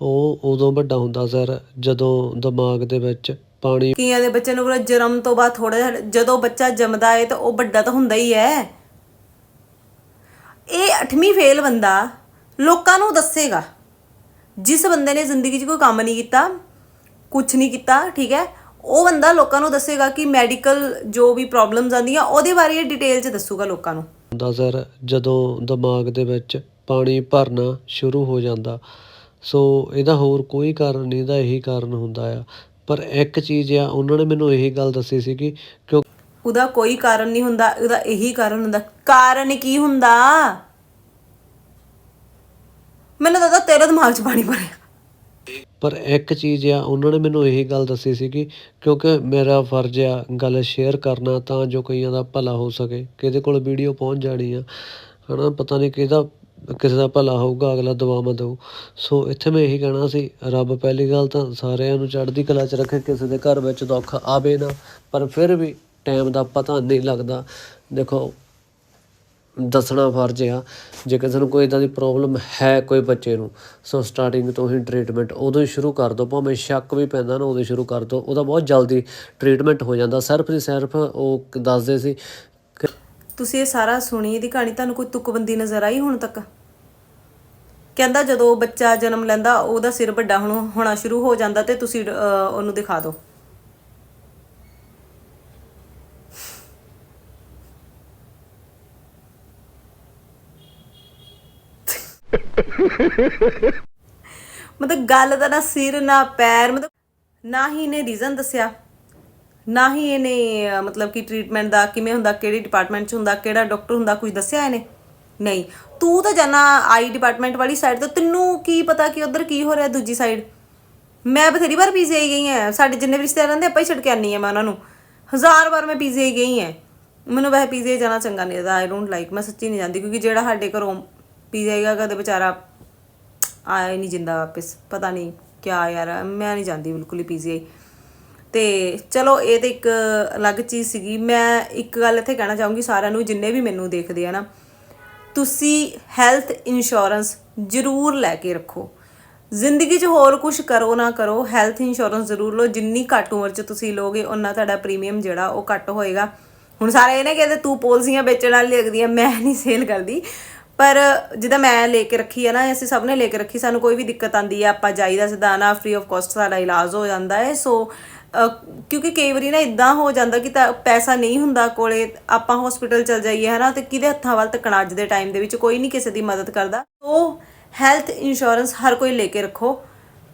ਉਹ ਉਦੋਂ ਵੱਡਾ ਹੁੰਦਾ ਸਿਰ, ਜਦੋਂ ਦਿਮਾਗ ਦੇ ਵਿੱਚ ਪਾਣੀ ਕਈਆਂ ਦੇ ਬੱਚੇ ਨੂੰ ਪੂਰਾ ਜਨਮ ਤੋਂ ਬਾਅਦ ਥੋੜਾ ਜਿਹਾ, ਜਦੋਂ ਬੱਚਾ ਜੰਮਦਾ ਹੈ ਤਾਂ ਉਹ ਵੱਡਾ ਤਾਂ ਹੁੰਦਾ ਹੀ ਹੈ। ਇਹ 8ਵੀਂ ਫੇਲ ਬੰਦਾ ਲੋਕਾਂ ਨੂੰ ਦੱਸੇਗਾ। ਜਿਸ ਬੰਦੇ ਨੇ ਜ਼ਿੰਦਗੀ 'ਚ ਕੋਈ ਕੰਮ ਨਹੀਂ ਕੀਤਾ ਕੁਝ ਨਹੀਂ ਕੀਤਾ, ਠੀਕ ਹੈ ਉਹ ਬੰਦਾ ਲੋਕਾਂ ਨੂੰ ਦੱਸੇਗਾ ਕਿ ਮੈਡੀਕਲ ਜੋ ਵੀ ਪ੍ਰੋਬਲਮਸ ਆਉਂਦੀਆਂ ਉਹਦੇ ਬਾਰੇ ਇਹ ਡਿਟੇਲ 'ਚ ਦੱਸੂਗਾ ਲੋਕਾਂ ਨੂੰ। ਹੁੰਦਾ ਸਿਰ ਜਦੋਂ ਦਿਮਾਗ ਦੇ ਵਿੱਚ ਪਾਣੀ ਭਰਨਾ ਸ਼ੁਰੂ ਹੋ ਜਾਂਦਾ ਸੋ ਇਹਦਾ ਹੋਰ ਕੋਈ ਕਾਰਨ ਨਹੀਂ ਇਹਦਾ ਇਹੀ ਕਾਰਨ ਹੁੰਦਾ ਆ। ਪਰ ਇੱਕ ਚੀਜ਼ ਆ ਉਹਨਾਂ ਨੇ ਮੈਨੂੰ ਇਹੀ ਗੱਲ ਦੱਸੀ ਸੀ ਕਿ ਕਿਉਂ ਉਹਦਾ ਕੋਈ ਕਾਰਨ ਨਹੀਂ ਹੁੰਦਾ ਉਹਦਾ ਇਹੀ ਕਾਰਨ ਹੁੰਦਾ। ਕਾਰਨ ਕੀ ਹੁੰਦਾ? ਮੈਨੂੰ ਤਾਂ ਤੇਰੇ ਦਿਮਾਗ 'ਚ ਪਾਣੀ ਭਰਿਆ। ਪਰ ਇੱਕ ਚੀਜ਼ ਆ, ਉਹਨਾਂ ਨੇ ਮੈਨੂੰ ਇਹੀ ਗੱਲ ਦੱਸੀ ਸੀ ਕਿ ਕਿਉਂਕਿ ਮੇਰਾ ਫਰਜ਼ ਆ ਗੱਲ ਸ਼ੇਅਰ ਕਰਨਾ ਤਾਂ ਜੋ ਕਈਆਂ ਦਾ ਭਲਾ ਹੋ ਸਕੇ, ਕਿਹਦੇ ਕੋਲ ਵੀਡੀਓ ਪਹੁੰਚ ਜਾਣੀ ਆ, ਹਨਾ, ਪਤਾ ਨਹੀਂ ਕਿਹਦਾ, ਕਿਸੇ ਦਾ ਭਲਾ ਹੋਊਗਾ, ਅਗਲਾ ਦੁਆਵਾਂ ਦਊ ਸੋ ਇੱਥੇ ਮੈਂ ਇਹੀ ਕਹਿਣਾ ਸੀ, ਰੱਬ ਪਹਿਲੀ ਗੱਲ ਤਾਂ ਸਾਰਿਆਂ ਨੂੰ ਚੜ੍ਹਦੀ ਕਲਾ 'ਚ ਰੱਖੇ, ਕਿਸੇ ਦੇ ਘਰ ਵਿੱਚ ਦੁੱਖ ਆਵੇ ਨਾ, ਪਰ ਫਿਰ ਵੀ ਟਾਈਮ ਦਾ ਪਤਾ ਨਹੀਂ ਲੱਗਦਾ। ਦੇਖੋ ਦੱਸਣਾ ਫਰਜ਼ ਆ ਜੇ ਕਿਸੇ ਨੂੰ ਕੋਈ ਇਦਾਂ ਦੀ ਪ੍ਰੋਬਲਮ ਹੈ ਕੋਈ ਬੱਚੇ ਨੂੰ, ਸੋ ਸਟਾਰਟਿੰਗ ਤੋਂ ਹੀ ਟ੍ਰੀਟਮੈਂਟ ਉਦੋਂ ਹੀ ਸ਼ੁਰੂ ਕਰ ਦਿਓ, ਭਾਵੇਂ ਸ਼ੱਕ ਵੀ ਪੈਂਦਾ ਨਾ, ਉਦੋਂ ਸ਼ੁਰੂ ਕਰ ਦਿਓ, ਉਹਦਾ ਬਹੁਤ ਜਲਦੀ ਟ੍ਰੀਟਮੈਂਟ ਹੋ ਜਾਂਦਾ। ਸਿਰਫ ਦੀ ਸਿਰਫ ਉਹ ਦੱਸਦੇ ਸੀ ਤੁਸੀਂ ਇਹ ਸਾਰਾ ਸੁਣੀ, ਇਹਦੀ ਕਹਾਣੀ ਤੁਹਾਨੂੰ ਕੋਈ ਤੁਕਬੰਦੀ ਨਜ਼ਰ ਆਈ ਹੁਣ ਤੱਕ? ਕਹਿੰਦਾ ਜਦੋਂ ਬੱਚਾ ਜਨਮ ਲੈਂਦਾ, ਉਹਦਾ ਸਿਰ ਵੱਡਾ ਹੋਣਾ ਸ਼ੁਰੂ ਹੋ ਜਾਂਦਾ ਤੇ ਤੁਸੀਂ ਉਹਨੂੰ ਦਿਖਾ ਦਿਓ। ਮਤਲਬ ਗੱਲ ਦਾ ਨਾ ਸਿਰ, ਨਾ ਪੈਰ, ਮਤਲਬ ਨਾ ਹੀ ਇਹਨੇ ਰੀਜ਼ਨ ਦੱਸਿਆ। ਨਾ ਹੀ ਇਹਨੇ ਮਤਲਬ ਕਿ ਟ੍ਰੀਟਮੈਂਟ ਦਾ ਕਿਵੇਂ ਹੁੰਦਾ, ਕਿਹੜੀ ਡਿਪਾਰਟਮੈਂਟ 'ਚ ਹੁੰਦਾ, ਕਿਹੜਾ ਡਾਕਟਰ ਹੁੰਦਾ, ਕੁਝ ਦੱਸਿਆ ਇਹਨੇ? ਨਹੀਂ। ਤੂੰ ਤਾਂ ਜਾਣਾ ਆਈ ਡਿਪਾਰਟਮੈਂਟ ਵਾਲੀ ਸਾਈਡ ਤੋਂ, ਤੈਨੂੰ ਕੀ ਪਤਾ ਕਿ ਉਧਰ ਕੀ ਹੋ ਰਿਹਾ ਦੂਜੀ ਸਾਈਡ ਮੈਂ ਬਥੇਰੀ ਵਾਰ ਪੀਜੀਆਈ ਗਈ ਹਾਂ ਸਾਡੇ ਜਿੰਨੇ ਵੀ ਰਿਸ਼ਤੇਦਾਰ ਰਹਿੰਦੇ ਆਪਾਂ ਹੀ ਛੱਡ ਕੇ ਆਨੀ ਆ ਮੈਂ ਉਹਨਾਂ ਨੂੰ। ਹਜ਼ਾਰ ਵਾਰ ਮੈਂ ਪੀਜੀਆਈ ਗਈ ਹਾਂ ਮੈਨੂੰ ਵੈਸੇ ਪੀਜੀਆਈ ਜਾਣਾ ਚੰਗਾ ਨਹੀਂ ਲੱਗਦਾ ਆਈ ਡੋਨਟ ਲਾਈਕ ਮੈਂ ਸੱਚੀ ਨਹੀਂ ਜਾਂਦੀ, ਕਿਉਂਕਿ ਜਿਹੜਾ ਸਾਡੇ ਘਰੋਂ ਪੀਜੀਆਈ ਗਾ ਕਦੇ ਵਿਚਾਰਾ ਆਇਆ ਹੀ ਨਹੀਂ ਜਿੰਦਾ ਵਾਪਸ। ਪਤਾ ਨਹੀਂ ਕਿਆ ਯਾਰ, ਮੈਂ ਨਹੀਂ ਜਾਂਦੀ ਬਿਲਕੁਲ ਹੀ ਪੀਜੀਆਈ ਤੇ ਚਲੋ ਇਹ ਤੇ ਇੱਕ ਅਲੱਗ ਚੀਜ਼ ਸੀਗੀ। ਮੈਂ ਇੱਕ ਗੱਲ ਇੱਥੇ ਕਹਿਣਾ ਚਾਹੂੰਗੀ ਸਾਰਿਆਂ ਨੂੰ, ਜਿੰਨੇ ਵੀ ਮੈਨੂੰ ਦੇਖਦੇ ਆ ਨਾ, ਤੁਸੀਂ ਹੈਲਥ ਇੰਸ਼ੋਰੈਂਸ ਜ਼ਰੂਰ ਲੈ ਕੇ ਰੱਖੋ। ਜ਼ਿੰਦਗੀ 'ਚ ਹੋਰ ਕੁਝ ਕਰੋ ਨਾ ਕਰੋ, ਹੈਲਥ ਇੰਸ਼ੋਰੈਂਸ ਜ਼ਰੂਰ ਲਓ। ਜਿੰਨੀ ਘੱਟ ਉਮਰ 'ਚ ਤੁਸੀਂ ਲੋਗੇ ਉਨਾ ਤੁਹਾਡਾ ਪ੍ਰੀਮੀਅਮ ਜਿਹੜਾ ਉਹ ਘੱਟ ਹੋਏਗਾ। ਹੁਣ ਸਾਰੇ ਇਹਨੇ ਕਹਿੰਦੇ ਤੂੰ ਪੋਲਸੀਆਂ ਵੇਚਣ ਵਾਲੀ ਲੱਗਦੀ ਆ, ਮੈਂ ਨਹੀਂ ਸੇਲ ਕਰਦੀ। ਪਰ ਜਿੱਦਾਂ ਮੈਂ ਲੈ ਕੇ ਰੱਖੀ ਹੈ ਨਾ, ਅਸੀਂ ਸਭ ਨੇ ਲੈ ਕੇ ਰੱਖੀ, ਸਾਨੂੰ ਕੋਈ ਵੀ ਦਿੱਕਤ ਆਂਦੀ ਹੈ ਆਪਾਂ ਜਾਈਦਾ ਸਿੱਧਾ ਨਾ ਫ੍ਰੀ ਆਫ ਕਾਸਟ ਸਾਡਾ ਇਲਾਜ ਹੋ ਜਾਂਦਾ ਹੈ। ਸੋ ਕਿਉਂਕਿ ਕਈ ਵਾਰੀ ਨਾ ਇਦਾਂ ਹੋ ਜਾਂਦਾ ਕਿ ਤਾਂ ਪੈਸਾ ਨਹੀਂ ਹੁੰਦਾ ਕੋਲੇ, ਆਪਾਂ ਹਸਪੀਟਲ ਚਲ ਜਾਈਏ ਹੈ ਨਾ ਤੇ ਕਿਹਦੇ ਹੱਥਾਂ ਵੱਲ ਤੱਕਣਾ ਅੱਜ ਦੇ ਟਾਈਮ ਦੇ ਵਿੱਚ, ਕੋਈ ਨਹੀਂ ਕਿਸੇ ਦੀ ਮਦਦ ਕਰਦਾ। ਸੋ ਹੈਲਥ ਇੰਸ਼ੋਰੈਂਸ ਹਰ ਕੋਈ ਲੈ ਕੇ ਰੱਖੋ,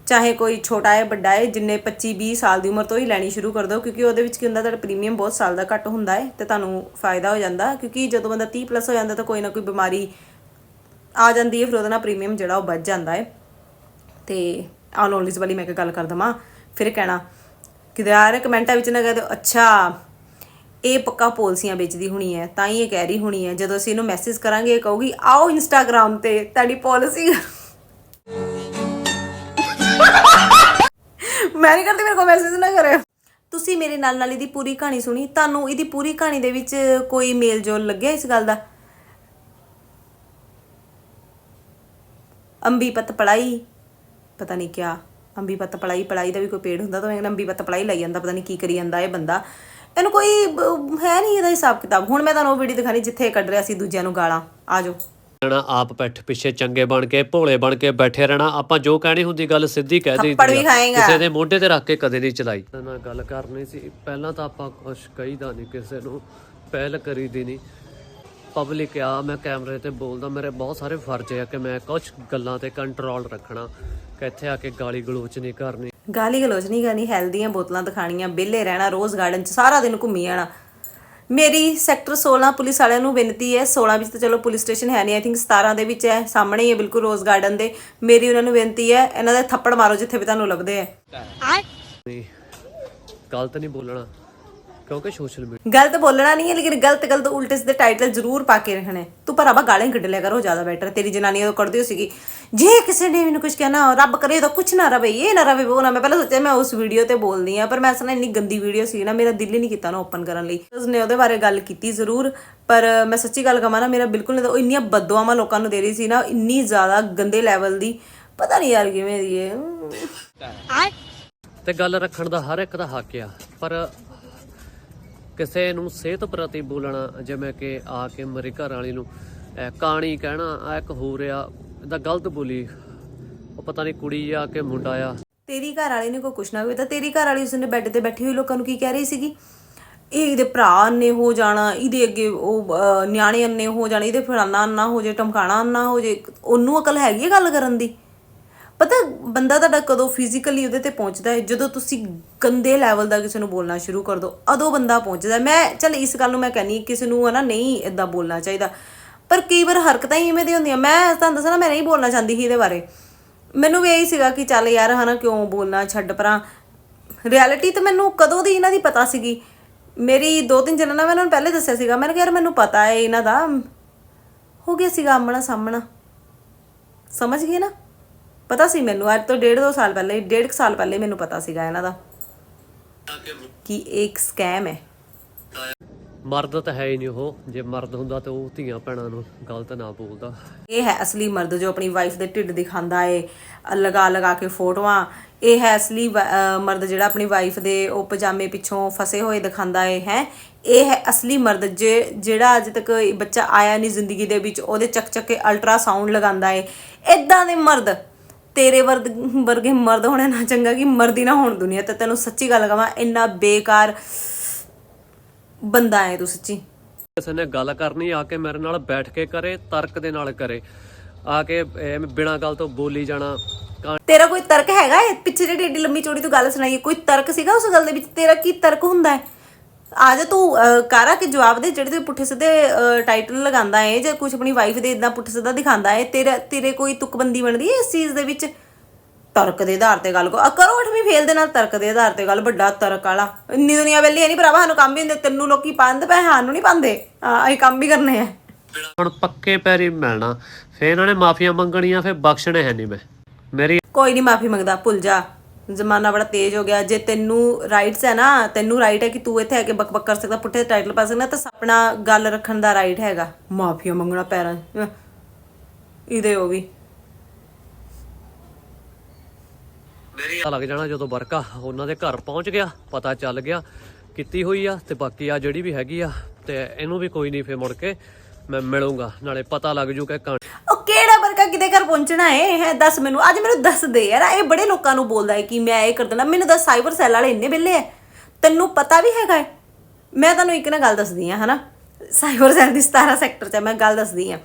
ਚਾਹੇ ਕੋਈ ਛੋਟਾ ਹੈ, ਵੱਡਾ ਹੈ, ਜਿੰਨੇ 25 20 ਸਾਲ ਦੀ ਉਮਰ ਤੋਂ ਹੀ ਲੈਣੀ ਸ਼ੁਰੂ ਕਰ ਦਿਓ, ਕਿਉਂਕਿ ਉਹਦੇ ਵਿੱਚ ਕੀ ਹੁੰਦਾ, ਤੁਹਾਡਾ ਪ੍ਰੀਮੀਅਮ ਬਹੁਤ ਸਾਲ ਦਾ ਘੱਟ ਹੁੰਦਾ ਹੈ, ਤੇ ਤੁਹਾਨੂੰ ਫਾਇਦਾ ਹੋ ਜਾਂਦਾ, ਕਿਉਂਕਿ ਜਦੋਂ ਬੰਦਾ 30 ਪਲੱਸ ਹੋ ਜਾਂਦਾ ਤਾਂ ਕੋਈ ਨਾ ਕੋਈ ਬਿਮਾਰੀ ਆ ਜਾਂਦੀ ਹੈ, ਫਿਰ ਉਹਦਾ ਨਾਲ ਪ੍ਰੀਮੀਅਮ ਜਿਹੜਾ ਉਹ ਵੱਧ ਜਾਂਦਾ ਹੈ। ਤੇ ਆਨ ਵਾਲੀ ਮੈਂ ਇੱਕ ਗੱਲ ਕਰ ਦਵਾਂ। ਫਿਰ ਕਹਿਣਾ ਕਿ ਯਾਰ ਕਮੈਂਟਾਂ ਵਿੱਚ ਨਾ ਕਹਿ ਦਿਓ, ਅੱਛਾ, ਇਹ ਪੱਕਾ ਪੋਲਸੀਆਂ ਵੇਚਦੀ ਹੋਣੀ ਹੈ, ਤਾਂ ਹੀ ਇਹ ਕਹਿ ਰਹੀ ਹੋਣੀ ਹੈ। ਜਦੋਂ ਅਸੀਂ ਇਹਨੂੰ ਮੈਸੇਜ ਕਰਾਂਗੇ, ਇਹ ਕਹੂਗੀ, ਆਓ ਇੰਸਟਾਗ੍ਰam ਤੇ, ਤੁਹਾਡੀ ਪਾਲਿਸੀ ਮੈਂ ਨਹੀਂ ਕਰਦੀ ਮੇਰੇ ਕੋਲ ਮੈਸੇਜ ਨਾ ਕਰਿਓ ਤੁਸੀਂ ਮੇਰੇ ਨਾਲ ਨਾਲ ਇਹਦੀ ਪੂਰੀ ਕਹਾਣੀ ਸੁਣੀ, ਤੁਹਾਨੂੰ ਇਹਦੀ ਪੂਰੀ ਕਹਾਣੀ ਦੇ ਵਿੱਚ ਕੋਈ ਮੇਲ ਜੋਲ ਲੱਗਿਆ ਇਸ ਗੱਲ ਦਾ? ਅੰਬੀਪਤ ਪੜਾਈ। ਪਤਾ ਨਹੀਂ ਕਿਆ ਅੰਬੀਪਤ ਪੜਾਈ ਪੜਾਈ ਦਾ ਵੀ ਕੋਈ ਪੇੜ ਹੁੰਦਾ ਤਾਂ ਮੈਂ ਅੰਬੀਪਤ ਪੜਾਈ ਲਈ ਜਾਂਦਾ ਪਤਾ ਨਹੀਂ ਕੀ ਕਰੀ ਜਾਂਦਾ ਇਹ ਬੰਦਾ। ਇਹਨੂੰ ਕੋਈ ਹੈ ਨਹੀਂ ਇਹਦਾ ਹਿਸਾਬ ਕਿਤਾਬ। ਹੁਣ ਮੈਂ ਤੁਹਾਨੂੰ ਉਹ ਵੀਡੀਓ ਦਿਖਾਣੀ ਜਿੱਥੇ ਕੱਢ ਰਿਹਾ ਸੀ ਦੂਜਿਆਂ ਨੂੰ ਗਾਲਾਂ। ਆਜੋ ਰਹਿਣਾ ਆਪ ਪਿੱਠ ਪਿੱਛੇ ਚੰਗੇ ਬਣ ਕੇ ਭੋਲੇ ਬਣ ਕੇ ਬੈਠੇ ਰਹਿਣਾ। ਆਪਾਂ ਜੋ ਕਹਿਣੀ ਹੁੰਦੀ ਗੱਲ ਸਿੱਧੀ ਕਹਿ ਦੇਈਦੀ। ਕਿਸੇ ਦੇ ਮੋਢੇ ਤੇ ਰੱਖ ਕੇ ਕਦੇ ਨਹੀਂ ਚਲਾਈ। ਨਾਲ ਗੱਲ ਕਰਨੀ ਸੀ। ਪਹਿਲਾਂ ਤਾਂ ਆਪਾਂ ਕੁਝ ਕਹੀਦਾ ਨਹੀਂ ਕਿਸੇ ਨੂੰ ਪਹਿਲ ਕਰੀਦੀ ਨਹੀਂ। ਪਬਲਿਕ ਆ ਮੈਂ ਕੈਮਰੇ ਤੇ ਬੋਲਦਾ ਮੇਰੇ ਬਹੁਤ ਸਾਰੇ ਫਰਜ਼ ਆ ਕਿ ਮੈਂ ਕੁਝ ਗੱਲਾਂ ਤੇ ਕੰਟਰੋਲ ਰੱਖਣਾ ਕਿ ਇੱਥੇ ਆ ਕੇ ਗਾਲੀ ਗਲੋਚ ਨਹੀਂ ਕਰਨੀ। ਗਾਲੀ ਗਲੋਚ ਨਹੀਂ ਕਰਨੀ ਹੈਲਦੀਆਂ ਬੋਤਲਾਂ ਦਿਖਾਣੀਆਂ ਵਿਹਲੇ ਰਹਿਣਾ ਰੋਜ਼ ਗਾਰਡਨ 'ਚ ਸਾਰਾ ਦਿਨ ਘੁੰਮੀ ਜਾਣਾ। ਮੇਰੀ ਸੈਕਟਰ 16 ਪੁਲਿਸ ਵਾਲਿਆਂ ਨੂੰ ਬੇਨਤੀ ਹੈ 16 ਵਿੱਚ ਤਾਂ ਚਲੋ ਪੁਲਿਸ ਸਟੇਸ਼ਨ ਹੈ ਨਹੀਂ ਆਈ ਥਿੰਕ 17 ਦੇ ਵਿੱਚ ਹੈ ਸਾਹਮਣੇ ਹੀ ਹੈ ਬਿਲਕੁਲ ਰੋਜ਼ ਗਾਰਡਨ ਦੇ। ਮੇਰੀ ਉਹਨਾਂ ਨੂੰ ਬੇਨਤੀ ਹੈ ਇਹਨਾਂ ਦੇ ਥੱਪੜ ਮਾਰੋ ਜਿੱਥੇ ਵੀ ਤੁਹਾਨੂੰ ਲੱਭਦੇ ਹੈ। ਗਲਤ ਨਹੀਂ ਬੋਲਣਾ। ਕਿਉਂਕਿ ਸੋਸ਼ਲ ਮੀਡੀਆ ਗਲਤ ਬੋਲਣਾ ਨਹੀਂ ਹੈ ਲੇਕਿਨ ਗਲਤ ਗਲਤ ਉਲਟੇ ਸਿੱਧੇ ਟਾਈਟਲ ਜ਼ਰੂਰ ਪਾ ਕੇ ਰੱਖਣੇ। ਤੂੰ ਪਰ ਆਵਾ ਗਾਲਾਂ ਹੀ ਕੱਢ ਲਿਆ ਕਰੋ ਜ਼ਿਆਦਾ ਬੈਟਰ ਤੇਰੀ ਜਨਾਨੀ ਉਹ ਕੱਢਦੀ ਹੋ ਸੀਗੀ ਜੇ ਕਿਸੇ ਨੇ ਮੈਨੂੰ ਕੁਝ ਕਹਿਣਾ ਰੱਬ ਕਰੇ ਤਾਂ ਕੁਝ ਨਾ ਰਵੇ ਇਹ ਨਾ ਰਵੇ ਉਹ ਨਾ ਮੈਂ ਪਹਿਲਾਂ ਸੋਚਿਆ ਮੈਂ ਉਸ ਵੀਡੀਓ ਤੇ ਬੋਲਦੀ ਆ ਪਰ ਮੈਂ ਅਸਲ ਇੰਨੀ ਗੰਦੀ ਵੀਡੀਓ ਸੀ ਨਾ ਮੇਰਾ ਦਿਲ ਹੀ ਨਹੀਂ ਕੀਤਾ ਨਾ ਓਪਨ ਕਰਨ ਲਈ। ਉਸਨੇ ਉਹਦੇ ਬਾਰੇ ਗੱਲ ਕੀਤੀ ਜ਼ਰੂਰ ਪਰ ਮੈਂ ਸੱਚੀ ਗੱਲ ਕਹਾਂ ਨਾ ਮੇਰਾ ਬਿਲਕੁਲ ਨਹੀਂ ਉਹ ਇੰਨੀਆਂ ਬਦਦੁਆਵਾਂ ਲੋਕਾਂ ਨੂੰ ਦੇ ਰਹੀ ਸੀ ਨਾ ਇੰਨੀ ਜ਼ਿਆਦਾ ਗੰਦੇ ਲੈਵਲ ਦੀ ਪਤਾ ਨਹੀਂ ਯਾਰ ਕਿਵੇਂ ਦੀ ਹੈ। ਤੇ ਗੱਲ ਰੱਖਣ ਦਾ ਹਰ ਇੱਕ ਦਾ ਹੱਕ ਆ ਪਰ ਕਿਸੇ ਨੂੰ ਸਿਹਤ ਪ੍ਰਤੀ ਬੋਲਣਾ, ਜਿਵੇਂ ਕਿ ਆ ਕੇ ਮੇਰੇ ਘਰ ਵਾਲੀ ਨੂੰ, ਅਹ ਕਹਿਣਾ, ਆ ਇੱਕ ਹੋ ਰਿਹਾ ਇਹਦਾ ਗਲਤ ਬੋਲੀ। ਉਹ ਪਤਾ ਨਹੀਂ ਕੁੜੀ ਆ ਕਿ ਮੁੰਡਾ ਆ। ਤੇਰੀ ਘਰ ਵਾਲੀ ਨੇ ਕੋਈ ਕੁਛ ਨਾ ਹੋਵੇ ਤਾਂ ਤੇਰੀ ਘਰ ਵਾਲੀ ਉਸਨੇ ਬੈੱਡ ਤੇ ਬੈਠੀ ਹੋਈ ਲੋਕਾਂ ਨੂੰ ਕੀ ਕਹਿ ਰਹੀ ਸੀਗੀ? ਇਹ ਇਹਦੇ ਭਰਾ ਅੰਨੇ ਹੋ ਜਾਣਾ, ਇਹਦੇ ਅੱਗੇ ਉਹ ਨਿਆਣੇ ਅੰਨੇ ਹੋ ਜਾਣੇ, ਇਹਦੇ ਫਲਾਨਾ ਅੰਨਾ ਹੋ ਜੇ ਟਮਕਾਣਾ ਅੰਨਾ ਹੋ ਜੇ ਉਹਨੂੰ ਅਕਲ ਹੈਗੀ ਹੈ ਗੱਲ ਕਰਨ ਦੀ? ਪਤਾ ਬੰਦਾ ਤੁਹਾਡਾ ਕਦੋਂ ਫਿਜ਼ੀਕਲੀ ਉਹਦੇ ਤੇ ਪਹੁੰਚਦਾ ਹੈ? ਜਦੋਂ ਤੁਸੀਂ ਗੰਦੇ ਲੈਵਲ ਦਾ ਕਿਸੇ ਨੂੰ ਬੋਲਣਾ ਸ਼ੁਰੂ ਕਰ ਦੋ ਅਦੋਂ ਬੰਦਾ ਪਹੁੰਚਦਾ ਮੈਂ ਚਲ ਇਸ ਗੱਲ ਨੂੰ ਮੈਂ ਕਹਿੰਨੀ ਕਿਸੇ ਨੂੰ ਹਨਾ ਨਹੀਂ ਇਦਾਂ ਬੋਲਣਾ ਚਾਹੀਦਾ। ਪਰ ਕਈ ਵਾਰ ਹਰਕਤਾਂ ਹੀ ਇਵੇਂ ਦੀ ਹੁੰਦੀਆਂ। ਮੈਂ ਤੁਹਾਨੂੰ ਦੱਸਾਂ ਨਾ, ਮੈਂ ਨਹੀਂ ਬੋਲਣਾ ਚਾਹੁੰਦੀ ਸੀ ਇਹਦੇ ਬਾਰੇ। ਮੈਨੂੰ ਵੀ ਇਹੀ ਸੀਗਾ ਕਿ ਚੱਲ ਯਾਰ ਹਨਾ, ਕਿਉਂ ਬੋਲਣਾ ਛੱਡ ਪਰਾਂ। ਰਿਐਲਿਟੀ ਤਾਂ ਮੈਨੂੰ ਕਦੋਂ ਦੀ ਇਹਨਾਂ ਦੀ ਪਤਾ ਸੀਗੀ। ਮੇਰੀ ਦੋ ਤਿੰਨ ਜਣਾਂ ਨਾਲ ਮੈਂ ਉਹਨਾਂ ਨੂੰ ਪਹਿਲੇ ਦੱਸਿਆ ਸੀਗਾ। ਮੈਂ ਕਿਹਾ ਯਾਰ ਮੈਨੂੰ ਪਤਾ ਹੈ ਇਹਨਾਂ ਦਾ। ਹੋ ਗਿਆ ਸੀਗਾ ਆਮਣਾ ਸਾਹਮਣਾ ਸਮਝ ਗਏ ਨਾ? ਪਤਾ ਸੀ ਮੈਨੂੰ? ਅੱਜ ਤੋਂ ਡੇਢ ਦੋ ਸਾਲ ਪਹਿਲੇ ਡੇਢ ਕੁ ਸਾਲ ਪਹਿਲੇ ਮੈਨੂੰ ਪਤਾ ਸੀਗਾ ਇਹਨਾਂ ਦਾ ਕਿ ਇਹ ਇੱਕ ਸਕੈਮ ਹੈ। ਮਰਦ ਤਾਂ ਹੈ ਹੀ ਨਹੀਂ ਉਹ। ਜੇ ਮਰਦ ਹੁੰਦਾ ਤਾਂ ਉਹ ਧੀਆਂ ਭੈਣਾਂ ਨੂੰ ਗਲਤ ਨਾ ਬੋਲਦਾ। ਇਹ ਹੈ ਅਸਲੀ ਮਰਦ ਜੋ ਆਪਣੀ ਵਾਈਫ ਦੇ ਢਿੱਡ ਦਿਖਾਉਂਦਾ ਏ ਲਗਾ ਲਗਾ ਕੇ ਫੋਟੋਆਂ। ਇਹ ਹੈ ਅਸਲੀ ਵ- ਮਰਦ ਜਿਹੜਾ ਆਪਣੀ ਵਾਈਫ ਦੇ ਉਹ ਪਜਾਮੇ ਪਿੱਛੋਂ ਫਸੇ ਹੋਏ ਦਿਖਾਉਂਦਾ ਏ ਹੈ। ਇਹ ਹੈ ਅਸਲੀ ਮਰਦ ਜੇ ਜਿਹੜਾ ਅੱਜ ਤੱਕ ਬੱਚਾ ਆਇਆ ਨਹੀਂ ਜ਼ਿੰਦਗੀ ਦੇ ਵਿੱਚ ਉਹਦੇ ਚੱਕ ਚੱਕ ਕੇ ਅਲਟਰਾਸਾਊਂਡ ਲਗਾਉਂਦਾ ਏ। ਇਦਾਂ ਦੇ ਮਰਦ ਤੇਰੇ ਵਰਦ ਵਰਗੇ ਮਰਦ ਹੋਣੇ ਨਾ ਚੰਗਾ ਕਿ ਮਰਦੀ ਨਾ ਹੋਣ ਦੁਨੀਆ ਤੇ ਤੈਨੂੰ ਸੱਚੀ ਗੱਲ ਕਹਾਂ ਇੰਨਾ ਬੇਕਾਰ ਬੰਦਾ ਹੈ ਤੂੰ ਸੱਚੀ। ਕਿਸੇ ਨੇ ਗੱਲ ਕਰਨੀ ਆ ਕੇ ਮੇਰੇ ਨਾਲ ਬੈਠ ਕੇ ਕਰੇ ਤਰਕ ਦੇ ਨਾਲ ਕਰੇ। ਆ ਕੇ ਐਵੇਂ ਬਿਨਾਂ ਗੱਲ ਤੋਂ ਬੋਲੀ ਜਾਣਾ ਤੇਰਾ ਕੋਈ ਤਰਕ ਹੈਗਾ ਪਿੱਛੇ ਜਿਹੜੀ ਏਡੀ ਲੰਮੀ ਚੌੜੀ ਤੂੰ ਗੱਲ ਸੁਣਾਈ ਕੋਈ ਤਰਕ ਸੀਗਾ ਉਸ ਗੱਲ ਦੇ ਵਿੱਚ? ਤੇਰਾ ਕੀ ਤਰਕ ਹੁੰਦਾ ਹੈ ਆ ਜਾ ਤੂੰ ਕਾਰਾ ਕਿ ਜਵਾਬ ਦੇ ਜਿਹੜੇ ਤੂੰ ਪੁੱਠੇ ਸਿੱਧੇ ਟਾਈਟਲ ਲਗਾਉਂਦਾ ਹੈ ਜਾਂ ਕੁਝ ਆਪਣੀ ਵਾਈਫ ਦੇ ਇਦਾਂ ਪੁੱਠੇ ਸਿੱਧਾ ਦਿਖਾਉਂਦਾ ਹੈ ਤੇਰਾ ਤੇਰੇ ਕੋਈ ਤੁਕਬੰਦੀ ਬਣਦੀ ਹੈ ਇਸ ਚੀਜ਼ ਦੇ ਵਿੱਚ? ਤਰਕ ਦੇ ਆਧਾਰ ਤੇ ਗੱਲ ਕੋ ਆ ਕਰੋ ਅੱਠਵੀਂ ਫੇਲ ਦੇ ਨਾਲ ਤਰਕ ਦੇ ਆਧਾਰ ਤੇ ਗੱਲ ਵੱਡਾ ਤਰਕ ਵਾਲਾ। ਇੰਨੀ ਦੁਨੀਆ ਵੇਲੀ ਨਹੀਂ ਭਰਾਵਾ ਸਾਨੂੰ ਕੰਮ ਵੀ ਹੁੰਦੇ ਤੈਨੂੰ ਲੋਕੀ ਪਾਉਂਦੇ ਪਏ ਸਾਨੂੰ ਨਹੀਂ ਪਾਉਂਦੇ। ਹਾਂ ਅਸੀਂ ਕੰਮ ਵੀ ਕਰਨੇ ਆ। ਹੁਣ ਪੱਕੇ ਪੈਰੀ ਮਿਲਣਾ ਫੇਰ ਇਹਨਾਂ ਨੇ ਮਾਫੀਆਂ ਮੰਗਣੀਆਂ ਫੇਰ ਬਖਸ਼ਣੇ ਹੈ ਨਹੀਂ ਮੈਂ। ਮੇਰੀ ਕੋਈ ਨਹੀਂ ਮਾਫੀ ਮੰਗਦਾ ਭੁੱਲ ਜਾ। ਜ਼ਮਾਨਾ ਬੜਾ ਤੇਜ਼ ਹੋ ਗਿਆ। ਜੇ ਤੈਨੂੰ ਰਾਈਟਸ ਹੈ ਨਾ, ਤੈਨੂੰ ਰਾਈਟ ਹੈ ਕਿ ਤੂੰ ਇੱਥੇ ਆ ਕੇ ਬਕਬਕ ਕਰ ਸਕਦਾ, ਪੁੱਠੇ ਟਾਈਟਲ ਪਾ ਸਕਦਾ, ਤਾਂ ਆਪਣਾ ਗੱਲ ਰੱਖਣ ਦਾ ਰਾਈਟ ਹੈਗਾ। ਮਾਫੀਆ ਮੰਗਣਾ ਪੈਰਾਂ ਇਹਦੇ ਉਹ ਵੀ। ਪਤਾ ਲੱਗ ਜਾਣਾ ਜਦੋਂ ਵਰਕਾ, ਉਹਨਾਂ ਦੇ ਘਰ ਪਹੁੰਚ ਗਿਆ, ਪਤਾ ਚੱਲ ਗਿਆ, ਕੀਤੀ ਹੋਈ ਆ, ਤੇ ਬਾਕੀ ਆ ਜਿਹੜੀ ਵੀ ਹੈਗੀ ਆ, ਤੇ ਇਹਨੂੰ ਵੀ ਕੋਈ ਨਹੀਂ ਫੇਰ ਮੁੜ ਕੇ ਮੈਂ ਮਿਲੂੰਗਾ ਨਾਲੇ ਪਤਾ ਲੱਗ ਜੂ ਕਿ ਕਹਾਣੀ ਉਹ ਕਿਹੜਾ ਵਰਕਾ ਕਿਤੇ ਘਰ ਪਹੁੰਚਣਾ ਹੈ ਹੈ ਦੱਸ ਮੈਨੂੰ। ਅੱਜ ਮੈਨੂੰ ਦੱਸ ਦੇ ਯਾਰ ਇਹ ਬੜੇ ਲੋਕਾਂ ਨੂੰ ਬੋਲਦਾ ਹੈ ਕਿ ਮੈਂ ਇਹ ਕਰ ਦੇਣਾ। ਮੈਨੂੰ ਦੱਸ ਸਾਈਬਰ ਸੈੱਲ ਵਾਲੇ ਇੰਨੇ ਬਿੱਲੇ ਹੈ ਤੈਨੂੰ ਪਤਾ ਵੀ ਹੈਗਾ ਹੈ ਮੈਂ ਤੁਹਾਨੂੰ ਇੱਕ ਨਾ ਗੱਲ ਦੱਸਦੀ ਆ ਹਨਾ? ਸਾਈਬਰ ਸੈੱਲ ਦੀ 17 ਸੈਕਟਰ 'ਚ ਹੈ, ਮੈਂ ਗੱਲ ਦੱਸਦੀ ਆ।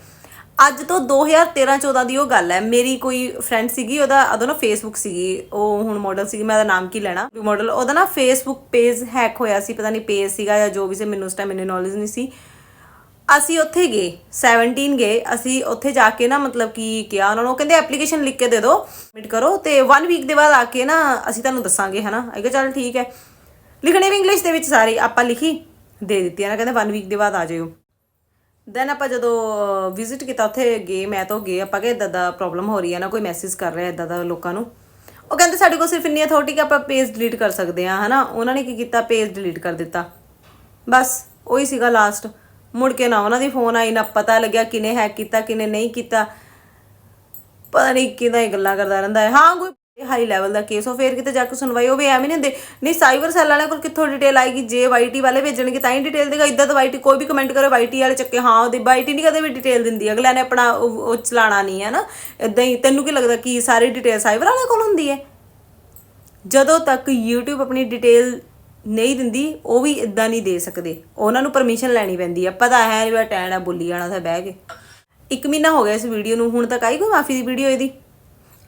ਅੱਜ ਤੋਂ 2013 14 ਦੀ ਉਹ ਗੱਲ ਹੈ ਮੇਰੀ ਕੋਈ ਫਰੈਂਡ ਸੀਗੀ ਉਹਦਾ ਉਦੋਂ ਨਾ ਫੇਸਬੁੱਕ ਸੀਗੀ। ਉਹ ਹੁਣ ਮਾਡਲ ਸੀਗੀ ਮੈਂ ਉਹਦਾ ਨਾਮ ਕੀ ਲੈਣਾ? ਮਾਡਲ ਉਹਦਾ ਨਾ ਫੇਸਬੁੱਕ ਪੇਜ ਹੈਕ ਹੋਇਆ ਸੀ। ਪਤਾ ਨਹੀਂ ਪੇਜ ਸੀਗਾ ਜਾਂ ਜੋ ਵੀ ਸੀ ਮੈਨੂੰ ਉਸ ਟਾਈਮ ਮੈਨੂੰ ਨੌਲੇਜ ਨਹੀਂ ਸੀ। ਅਸੀਂ ਉੱਥੇ ਗਏ 17 ਗਏ, ਅਸੀਂ ਉੱਥੇ ਜਾ ਕੇ ਨਾ ਮਤਲਬ ਕਿ ਕਿਹਾ ਉਹਨਾਂ ਨੂੰ ਕਹਿੰਦੇ ਐਪਲੀਕੇਸ਼ਨ ਲਿਖ ਕੇ ਦੇ ਦਿਓ ਸਬਮਿਟ ਕਰੋ ਤੇ 1 ਵੀਕ ਦੇ ਬਾਅਦ ਆ ਕੇ ਨਾ ਅਸੀਂ ਤੁਹਾਨੂੰ ਦੱਸਾਂਗੇ, ਹਨਾ? ਮੈਂ ਕਿਹਾ ਚੱਲ ਠੀਕ ਹੈ। ਲਿਖਣੇ ਵੀ ਇੰਗਲਿਸ਼ ਦੇ ਵਿੱਚ ਸਾਰੇ, ਆਪਾਂ ਲਿਖੀ ਦੇ ਦਿੱਤੀ ਨਾ, ਕਹਿੰਦੇ 1 ਵੀਕ ਦੇ ਬਾਅਦ ਆ ਜਾਇਓ। ਦੈਨ ਆਪਾਂ ਜਦੋਂ ਵਿਜ਼ਿਟ ਕੀਤਾ, ਉੱਥੇ ਗਏ, ਮੈਂ ਤਾਂ ਗਏ, ਆਪਾਂ ਕਿ ਇਦਾਂ ਦਾ ਪ੍ਰੋਬਲਮ ਹੋ ਰਹੀ ਹੈ ਨਾ, ਕੋਈ ਮੈਸੇਜ ਕਰ ਰਿਹਾ ਇਦਾਂ ਦਾ ਲੋਕਾਂ ਨੂੰ। ਉਹ ਕਹਿੰਦੇ ਸਾਡੇ ਕੋਲ ਸਿਰਫ ਇੰਨੀ ਅਥਾਰਟੀ ਕਿ ਆਪਾਂ ਪੇਜ ਡਿਲੀਟ ਕਰ ਸਕਦੇ ਹਾਂ, ਹਨਾ? ਉਹਨਾਂ ਨੇ ਕੀ ਕੀਤਾ? ਪੇਜ ਡਿਲੀਟ ਕਰ ਦਿੱਤਾ। ਬਸ, ਉਹੀ ਸੀਗਾ ਲਾਸਟ ਮੁੜ ਕੇ ਨਾ ਉਹਨਾਂ ਦੀ ਫੋਨ ਆਈ, ਨਾ ਪਤਾ ਲੱਗਿਆ ਕਿਨੇ ਹੈਕ ਕੀਤਾ ਕਿਨੇ ਨਹੀਂ ਕੀਤਾ। ਪਤਾ ਨਹੀਂ ਕਿਦਾਂ ਇਹ ਗੱਲਾਂ ਕਰਦਾ ਰਹਿੰਦਾ ਹੈ। ਹਾਂ, ਕੋਈ ਹਾਈ ਲੈਵਲ ਦਾ ਕੇਸ ਹੋ, ਫੇਰ ਕਿਤੇ ਜਾ ਕੇ ਸੁਣਵਾਈ ਹੋਵੇ ਐਵੇਂ ਨਹੀਂ ਹੁੰਦੇ। ਨਹੀਂ ਸਾਈਬਰ ਸੈੱਲ ਵਾਲਿਆਂ ਕੋਲ ਕਿੱਥੋਂ ਡਿਟੇਲ ਆਏਗੀ? ਜੇ ਵਾਈਟੀ ਵਾਲੇ ਭੇਜਣਗੇ ਤਾਂ ਹੀ ਡਿਟੇਲ ਦੇਗਾ। ਇਦਾਂ ਤਾਂ ਵਾਈਟੀ ਕੋਈ ਵੀ ਕਮੈਂਟ ਕਰੇ ਵਾਈਟੀ ਵਾਲੇ ਚੱਕੇ, ਹਾਂ, ਉਹਦੀ ਵਾਈਟੀ ਨਹੀਂ ਕਦੇ ਵੀ ਡਿਟੇਲ ਦਿੰਦੀ। ਅਗਲਿਆਂ ਨੇ ਆਪਣਾ ਉਹ ਉਹ ਚਲਾਣਾ ਨਹੀਂ ਹੈ ਨਾ। ਇਦਾਂ ਹੀ ਤੈਨੂੰ ਕੀ ਲੱਗਦਾ ਕਿ ਸਾਰੀ ਡਿਟੇਲ ਸਾਈਬਰ ਵਾਲਿਆਂ ਕੋਲ ਹੁੰਦੀ ਹੈ? ਜਦੋਂ ਤੱਕ YouTube ਆਪਣੀ ਡਿਟੇਲ ਨਹੀਂ ਦਿੰਦੀ ਉਹ ਵੀ ਇਦਾਂ ਨਹੀਂ ਦੇ ਸਕਦੇ। ਉਹਨਾਂ ਨੂੰ ਪਰਮਿਸ਼ਨ ਲੈਣੀ ਪੈਂਦੀ ਆ। ਪਤਾ ਹੈ ਵੀ ਆ ਬੋਲੀ ਜਾਣਾ ਤਾਂ ਬਹਿ ਕੇ। ਇੱਕ ਮਹੀਨਾ ਹੋ ਗਿਆ ਇਸ ਵੀਡੀਓ ਨੂੰ ਹੁਣ ਤੱਕ ਆਈ ਕੋਈ ਮਾਫੀ ਦੀ ਵੀਡੀਓ ਇਹਦੀ।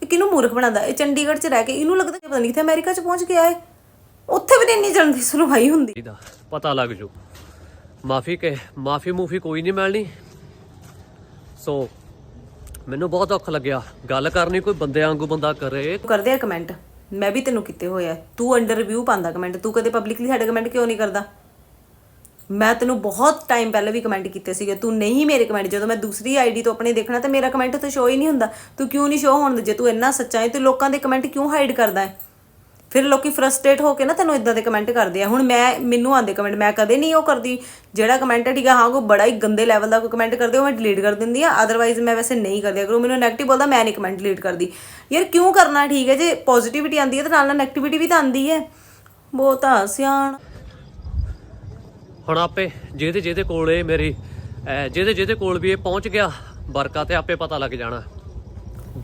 ਇਹ ਕਿਹਨੂੰ ਮੂਰਖ ਬਣਾਉਂਦਾ? ਇਹ ਚੰਡੀਗੜ੍ਹ 'ਚ ਰਹਿ ਕੇ ਇਹਨੂੰ ਲੱਗਦਾ ਕਿ ਪਤਾ ਨਹੀਂ ਕਿੱਥੇ ਅਮਰੀਕਾ 'ਚ ਪਹੁੰਚ ਗਿਆ ਹੈ ਉੱਥੇ ਵੀ ਨਹੀਂ ਜਲਦੀ ਸੁਣਵਾਈ ਹੁੰਦੀ। ਪਤਾ ਲੱਗ ਜੂ। ਮਾਫੀ ਕੇ ਮਾਫੀ ਮੂਫੀ ਕੋਈ ਨਹੀਂ ਮਿਲਣੀ। ਸੋ ਮੈਨੂੰ ਬਹੁਤ ਔਖ ਲੱਗਿਆ। ਗੱਲ ਕਰਨੀ ਕੋਈ ਬੰਦੇ ਵਾਂਗੂ ਬੰਦਾ ਕਰੇ। ਕਰਦੇ ਆ ਕਮੈਂਟ ਮੈਂ ਵੀ ਤੈਨੂੰ ਕੀਤੇ ਹੋਏ ਆ ਤੂੰ ਅੰਡਰ ਰਿਵਿਊ ਪਾਉਂਦਾ ਕਮੈਂਟ ਤੂੰ ਕਦੇ ਪਬਲਿਕਲੀ ਸਾਡੇ ਕਮੈਂਟ ਕਿਉਂ ਨਹੀਂ ਕਰਦਾ? ਮੈਂ ਤੈਨੂੰ ਬਹੁਤ ਟਾਈਮ ਪਹਿਲਾਂ ਵੀ ਕਮੈਂਟ ਕੀਤੇ ਸੀਗੇ। ਤੂੰ ਨਹੀਂ ਮੇਰੇ ਕਮੈਂਟ ਜਦੋਂ ਮੈਂ ਦੂਸਰੀ ਆਈਡੀ ਤੋਂ ਆਪਣੇ ਦੇਖਣਾ ਤਾਂ ਮੇਰਾ ਕਮੈਂਟ ਤਾਂ ਸ਼ੋ ਹੀ ਨਹੀਂ ਹੁੰਦਾ। ਤੂੰ ਕਿਉਂ ਨਹੀਂ ਸ਼ੋ ਹੋਣ ਦੇ? ਜੇ ਤੂੰ ਇੰਨਾ ਸੱਚਾ ਹੈ, ਤੇ ਲੋਕਾਂ ਦੇ ਕਮੈਂਟ ਕਿਉਂ ਹਾਈਡ ਕਰਦਾ ਹੈ? ਫਿਰ ਲੋਕੀ ਫਰਸਟ੍ਰੇਟ ਹੋ ਕੇ ਨਾ ਤੈਨੂੰ ਇਦਾਂ ਦੇ ਕਮੈਂਟ ਕਰਦੇ ਆ। ਹੁਣ ਮੈਂ, ਮੈਨੂੰ ਆਂਦੇ ਕਮੈਂਟ ਮੈਂ ਕਦੇ ਨਹੀਂ ਉਹ ਕਰਦੀ। ਜਿਹੜਾ ਕਮੈਂਟ ਠੀਕ ਆ, ਹਾਂ ਕੋਈ ਬੜਾ ਹੀ ਗੰਦੇ ਲੈਵਲ ਦਾ ਕੋਈ ਕਮੈਂਟ ਕਰਦੇ ਉਹ ਮੈਂ ਡਿਲੀਟ ਕਰ ਦਿੰਦੀ ਆ। ਅਦਰਵਾਈਜ਼ ਮੈਂ ਵੈਸੇ ਨਹੀਂ ਕਰਦੀ। ਅਗਰ ਉਹ ਮੈਨੂੰ 네ਗੇਟਿਵ ਬੋਲਦਾ, ਮੈਂ ਨਹੀਂ ਕਮੈਂਟ ਡਿਲੀਟ ਕਰਦੀ। ਯਾਰ ਕਿਉਂ ਕਰਨਾ ਠੀਕ ਹੈ ਜੇ ਪੋਜ਼ਿਟਿਵਿਟੀ ਆਂਦੀ ਹੈ ਤਾਂ ਨਾਲ ਨਾਲ 네ਗੇਟਿਵਿਟੀ ਵੀ ਤਾਂ ਆਂਦੀ ਹੈ ਬਹੁਤ ਆ, ਸਿਆਣ। ਹੁਣ ਆਪੇ ਜਿਹਦੇ ਜਿਹਦੇ ਕੋਲ ਇਹ ਮੇਰੀ ਜਿਹਦੇ ਜਿਹਦੇ ਕੋਲ ਵੀ ਇਹ ਪਹੁੰਚ ਗਿਆ, ਵਰਕਾ ਤੇ ਆਪੇ ਪਤਾ ਲੱਗ ਜਾਣਾ।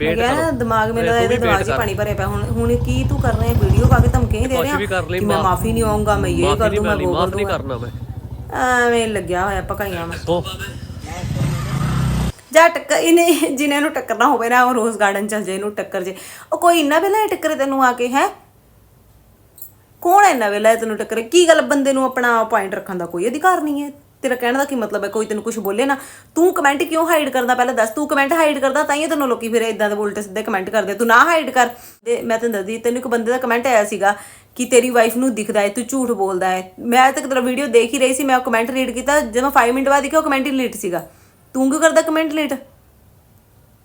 ਨਾ ਕਰੋ। ਦਿਮਾਗ ਮੇਰਾ ਇਹਦੇ ਦਿਮਾਗ 'ਚ। ਪਾਣੀ ਭਰਿਆ ਪਿਆ। ਹੁਣ ਹੁਣ ਕੀ ਤੂੰ ਕਰ ਰਿਹਾ ਵੀਡੀਓ ਪਾ ਕੇ ਧਮਕੀਆਂ ਹੀ ਦੇ ਕੁਛ ਰਿਹਾ ਵੀ ਕਰ ਲਈ ਕਿ ਮੈਂ ਮਾਫ਼- ਮਾਫੀ ਨਹੀਂ ਆਉਂਗਾ ਮੈਂ ਇਹ ਮਾਫ਼ੀ ਕਰ ਨਹੀਂ ਦੂੰ ਮੈਂ ਮਿਲਣੀ, ਉਹ ਕਰ ਮਾਫ਼ ਨਹੀਂ ਦੂੰਗਾ। ਕਰਨਾ ਮੈਂ। ਐਵੇਂ ਲੱਗਿਆ ਹੋਇਆ ਪਕਾਈਆਂ ਮੈਂ ਉਹ ਜਾ ਟੱਕਰ ਇਹਨੇ ਜਿਹਨੇ ਇਹਨੂੰ ਟੱਕਰਨਾ ਹੋਵੇ ਨਾ ਉਹ ਰੋਜ਼ ਗਾਰਡਨ ਚਲ ਜੇ ਇਹਨੂੰ ਟੱਕਰ ਜੇ। ਉਹ ਕੋਈ ਇੰਨਾ ਵੇਲਾ ਟੱਕਰੇ ਤੈਨੂੰ ਆ ਕੇ ਹੈ? ਕੌਣ ਹੈ ਇੰਨਾ ਵੇਲਾ ਤੈਨੂੰ ਟੱਕਰੇ? ਕੀ ਗੱਲ ਬੰਦੇ ਨੂੰ ਆਪਣਾ ਪੁਆਇੰਟ ਰੱਖਣ ਦਾ ਕੋਈ ਅਧਿਕਾਰ ਨਹੀਂ ਹੈ? ਤੇਰਾ ਕਹਿਣ ਦਾ ਕੀ ਮਤਲਬ ਹੈ? ਕੋਈ ਤੈਨੂੰ ਕੁਝ ਬੋਲੇ ਨਾ। ਤੂੰ ਕਮੈਂਟ ਕਿਉਂ ਹਾਈਡ ਕਰਦਾ? ਪਹਿਲਾਂ ਦੱਸ, ਤੂੰ ਕਮੈਂਟ ਹਾਈਡ ਕਰਦਾ ਤਾਂ ਹੀ ਤੈਨੂੰ ਲੋਕੀ ਫਿਰ ਇਦਾਂ ਦੇ ਉਲਟੇ ਸਿੱਧੇ ਕਮੈਂਟ ਕਰਦੇ। ਤੂੰ ਨਾ ਹਾਈਡ ਕਰ। ਤੇ ਮੈਂ ਤੈਨੂੰ ਦੱਸਦੀ, ਤੈਨੂੰ ਇੱਕ ਬੰਦੇ ਦਾ ਕਮੈਂਟ ਆਇਆ ਸੀਗਾ ਕਿ ਤੇਰੀ ਵਾਈਫ ਨੂੰ ਦਿਖਦਾ ਹੈ, ਤੂੰ ਝੂਠ ਬੋਲਦਾ ਹੈ। ਮੈਂ ਤੱਕ ਤੇਰਾ ਵੀਡੀਓ ਦੇਖ ਹੀ ਰਹੀ ਸੀ, ਮੈਂ ਉਹ ਕਮੈਂਟ ਰੀਡ ਕੀਤਾ। ਜਦੋਂ 5 ਮਿੰਟ ਬਾਅਦ ਦੇਖਿਆ, ਉਹ ਕਮੈਂਟ ਡਿਲੀਟ ਸੀਗਾ। ਤੂੰ ਕਿਉਂ ਕਰਦਾ ਕਮੈਂਟ ਡਿਲੀਟ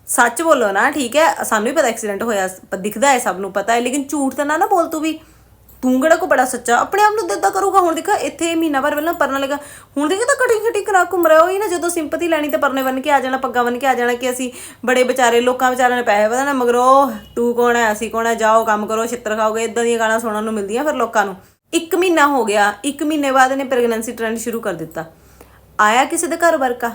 ਸੱਚ ਬੋਲੋ ਨਾ, ਠੀਕ ਹੈ? ਸਾਨੂੰ ਵੀ ਪਤਾ ਐਕਸੀਡੈਂਟ ਹੋਇਆ ਦਿਖਦਾ ਹੈ ਸਭ ਨੂੰ ਪਤਾ ਹੈ, ਲੇਕਿਨ ਝੂਠ ਤਾਂ ਨਾ ਨਾ ਬੋਲ ਤੂੰ ਵੀ। ਤੂੰ ਕਿਹੜਾ ਕੋ ਬੜਾ ਸੱਚਾ? ਆਪਣੇ ਆਪ ਨੂੰ ਦਿੱਤਾ ਕਰੂਗਾ। ਹੁਣ ਦੇਖਾ, ਇੱਥੇ ਮਹੀਨਾ ਭਰ ਪਹਿਲਾਂ ਪਰਨਾ ਲਗਾ। ਹੁਣ ਦੇਖਾ ਤਾਂ ਕਟੀ ਕਟੀ ਕਰਾ ਘੁੰਮ ਰਿਹਾ। ਹੋਈ ਨਾ, ਜਦੋਂ ਸਿੰਪਥੀ ਲੈਣੀ ਤੇ ਪਰਨੇ ਬਨ ਕੇ ਆ ਜਾਣਾ, ਪੱਗਾਂ ਬਨ ਕੇ ਆ ਜਾਣਾ ਕਿ ਅਸੀਂ ਬੜੇ ਵਿਚਾਰੇ, ਲੋਕਾਂ ਵਿਚਾਰਿਆਂ ਨੇ ਪੈਸੇ ਵਧਾਣਾ ਉਹ, ਤੂੰ ਕੌਣ ਹੈ? ਅਸੀਂ ਕੌਣ ਹੈ? ਜਾਓ, ਕੰਮ ਕਰੋ, ਛਿੱਤਰ ਖਾਓਗੇ। ਇਦਾਂ ਦੀਆਂ ਗਾਲਾਂ ਸੁਣਨ ਨੂੰ ਮਿਲਦੀਆਂ ਫਿਰ ਲੋਕਾਂ ਨੂੰ। ਇੱਕ ਮਹੀਨਾ ਹੋ ਗਿਆ। ਇੱਕ ਮਹੀਨੇ ਬਾਅਦ ਇਹਨੇ ਪ੍ਰੈਗਨੈਂਸੀ ਟ੍ਰੈਂਡ ਸ਼ੁਰੂ ਕਰ ਦਿੱਤਾ। ਆਇਆ ਕਿਸੇ ਦੇ ਘਰ ਵਰਕਾ?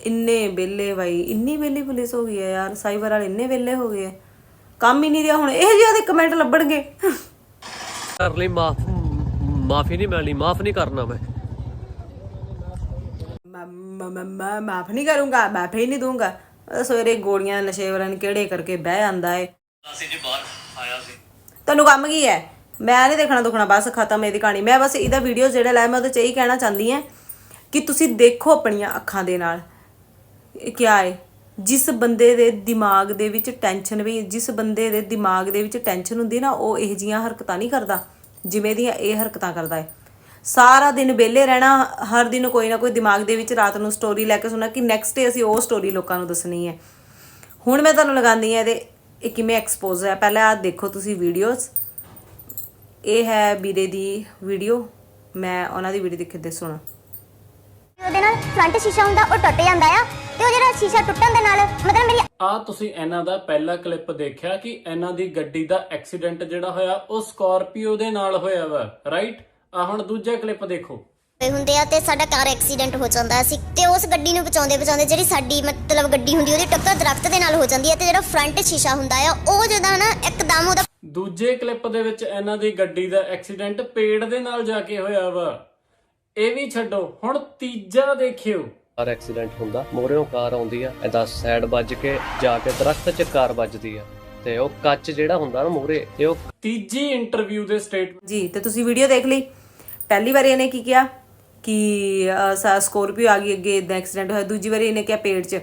ਇੰਨੇ ਵੇਲੇ ਬਾਈ। ਇੰਨੀ ਵੇਲੇ ਪੁਲਿਸ ਹੋ ਗਈ ਹੈ ਯਾਰ। ਸਾਈਬਰ ਵਾਲੇ ਇੰਨੇ ਵੇਲੇ ਹੋ ਗਏ ਹੈ। ਕੰਮ ਹੀ ਨਹੀਂ ਰਿਹਾ ਹੁਣ ਇਹ ਜਿਹੇ ਦੇ ਕਮੈਂਟ ਲੱਭਣਗੇ। ਕਰ ਲਈ ਮਾਫ ਮਾਫੀ ਨਹੀਂ ਮਿਲਣੀ ਮਾਫ ਨਹੀਂ ਕਰਨਾ ਮੈਂ। ਮਾਫ ਨਹੀਂ ਕਰੂੰਗਾ ਮਾਫ ਹੀ ਨਹੀਂ ਦੂੰਗਾ ਸਵੇਰੇ ਗੋਲੀਆਂ ਨਸ਼ੇ ਵਰਨ ਕਿਹੜੇ ਕਰਕੇ ਬਹਿ ਜਾਂਦਾ ਏ। ਅਸੀਂ ਜੀ ਬਾਹਰ ਆਇਆ ਸੀ। ਤੈਨੂੰ ਕੰਮ ਕੀ ਹੈ? ਮੈਂ ਨਹੀਂ ਦੇਖਣਾ ਦੁਖਣਾ ਬਸ ਖਤਮ ਇਹਦੀ ਕਹਾਣੀ। ਮੈਂ ਬਸ ਇਹਦਾ ਵੀਡੀਓ ਜਿਹੜਾ ਲਾਇਆ ਮੈਂ ਉਹਦੇ ਚ ਇਹੀ ਕਹਿਣਾ ਚਾਹੁੰਦੀ ਹਾਂ ਕਿ ਤੁਸੀਂ ਦੇਖੋ ਆਪਣੀਆਂ ਅੱਖਾਂ ਦੇ ਨਾਲ। ਇਹ ਕਿਆ ਹੈ ਜਿਸ ਬੰਦੇ ਦੇ ਦਿਮਾਗ ਦੇ ਵਿੱਚ ਟੈਨਸ਼ਨ ਵੀ, ਜਿਸ ਬੰਦੇ ਦੇ ਦਿਮਾਗ ਦੇ ਵਿੱਚ ਟੈਨਸ਼ਨ ਹੁੰਦੀ ਨਾ, ਉਹ ਇਹ ਜੀਆਂ ਹਰਕਤਾਂ ਨਹੀਂ ਕਰਦਾ, ਜਿਵੇਂ ਦੀਆਂ ਇਹ ਹਰਕਤਾਂ ਕਰਦਾ ਹੈ। ਸਾਰਾ ਦਿਨ ਵਿਹਲੇ ਰਹਿਣਾ, ਹਰ ਦਿਨ ਕੋਈ ਨਾ ਕੋਈ ਦਿਮਾਗ ਦੇ ਵਿੱਚ ਰਾਤ ਨੂੰ ਸਟੋਰੀ ਲੈ ਕੇ ਸੁਣਾ ਕਿ ਨੈਕਸਟ ਡੇ ਅਸੀਂ ਉਹ ਸਟੋਰੀ ਲੋਕਾਂ ਨੂੰ ਦੱਸਣੀ ਹੈ। ਹੁਣ ਮੈਂ ਤੁਹਾਨੂੰ ਲਗਾਉਂਦੀ ਹਾਂ ਇਹਦੇ, ਇਹ ਕਿਵੇਂ ਐਕਸਪੋਜ਼ ਹੈ ਪਹਿਲਾਂ ਆ ਦੇਖੋ ਤੁਸੀਂ ਵੀਡੀਓਜ਼ ਇਹ ਹੈ ਵੀਰੇ ਦੀ ਵੀਡੀਓ ਮੈਂ ਉਹਨਾਂ ਦੀ ਵੀਡੀਓ ਦੇਖ ਕੇ ਸੁਣਾ ਉਹਦੇ ਨਾਲ ਫਰੰਟ ਸ਼ੀਸ਼ਾ ਹੁੰਦਾ ਉਹ ਟੁੱਟ ਜਾਂਦਾ ਆ ਤੇ ਉਹ ਜਿਹੜਾ ਸ਼ੀਸ਼ਾ ਟੁੱਟਣ ਦੇ ਨਾਲ ਮਤਲਬ ਮੇਰੀ ਆ ਤੁਸੀਂ ਇਹਨਾਂ ਦਾ ਪਹਿਲਾ ਕਲਿੱਪ ਦੇਖਿਆ ਕਿ ਇਹਨਾਂ ਦੀ ਗੱਡੀ ਦਾ ਐਕਸੀਡੈਂਟ ਜਿਹੜਾ ਹੋਇਆ ਉਹ ਸਕਾਰਪੀਓ ਦੇ ਨਾਲ ਹੋਇਆ ਵਾ ਰਾਈਟ ਆ ਹੁਣ ਦੂਜਾ ਕਲਿੱਪ ਦੇਖੋ। ਹੋਏ ਹੁੰਦੇ ਆ ਤੇ ਸਾਡਾ ਕਾਰ ਐਕਸੀਡੈਂਟ ਹੋ ਜਾਂਦਾ ਸੀ ਤੇ ਉਸ ਗੱਡੀ ਨੂੰ ਬਚਾਉਂਦੇ ਬਚਾਉਂਦੇ ਜਿਹੜੀ ਸਾਡੀ ਮਤਲਬ ਗੱਡੀ ਹੁੰਦੀ ਉਹਦੀ ਟੱਕਰ ਦਰਖਤ ਦੇ ਨਾਲ ਹੋ ਜਾਂਦੀ ਹੈ ਤੇ ਜਿਹੜਾ ਫਰੰਟ ਸ਼ੀਸ਼ਾ ਹੁੰਦਾ ਆ ਉਹ ਜਦੋਂ ਨਾ ਇੱਕਦਮ ਉਹਦਾ ਦੂਜੇ ਕਲਿੱਪ ਦੇ ਵਿੱਚ ਇਹਨਾਂ ਦੀ ਗੱਡੀ ਦਾ ਐਕਸੀਡੈਂਟ ਪੇੜ ਦੇ ਨਾਲ ਜਾ ਕੇ ਹੋਇਆ ਵਾ। ਇਹ ਵੀ ਛੱਡੋ। ਹੁਣ ਤੀਜਾ ਦੇਖਿਓ। ਕਾਰ ਐਕਸੀਡੈਂਟ ਹੁੰਦਾ ਮੋਰਿਓਂ ਕਾਰ ਆਉਂਦੀ ਆ ਇਹਦਾ ਸਾਈਡ ਵੱਜ ਕੇ ਜਾ ਕੇ ਦਰਖਤ 'ਚ ਕਾਰ ਵੱਜਦੀ ਆ। ਤੇ ਉਹ ਕੱਚ ਜਿਹੜਾ ਹੁੰਦਾ ਨਾ ਮੋਰੇ ਤੇ ਉਹ ਤੀਜੀ ਇੰਟਰਵਿਊ ਦੇ ਸਟੇਟਮੈਂਟ ਜੀ ਤੇ ਤੁਸੀਂ ਵੀਡੀਓ ਦੇਖ ਲਈ। ਪਹਿਲੀ ਵਾਰੀ ਇਹਨੇ ਕੀ ਕਿਹਾ? ਕਿ ਸਾ ਸਕੋਰਪੀਓ ਆ ਗਈ ਅੱਗੇ ਇਦਾਂ ਐਕਸੀਡੈਂਟ ਹੋਇਆ। ਦੂਜੀ ਵਾਰੀ ਇਹਨੇ ਕਿਹਾ ਪੇੜ 'ਚ।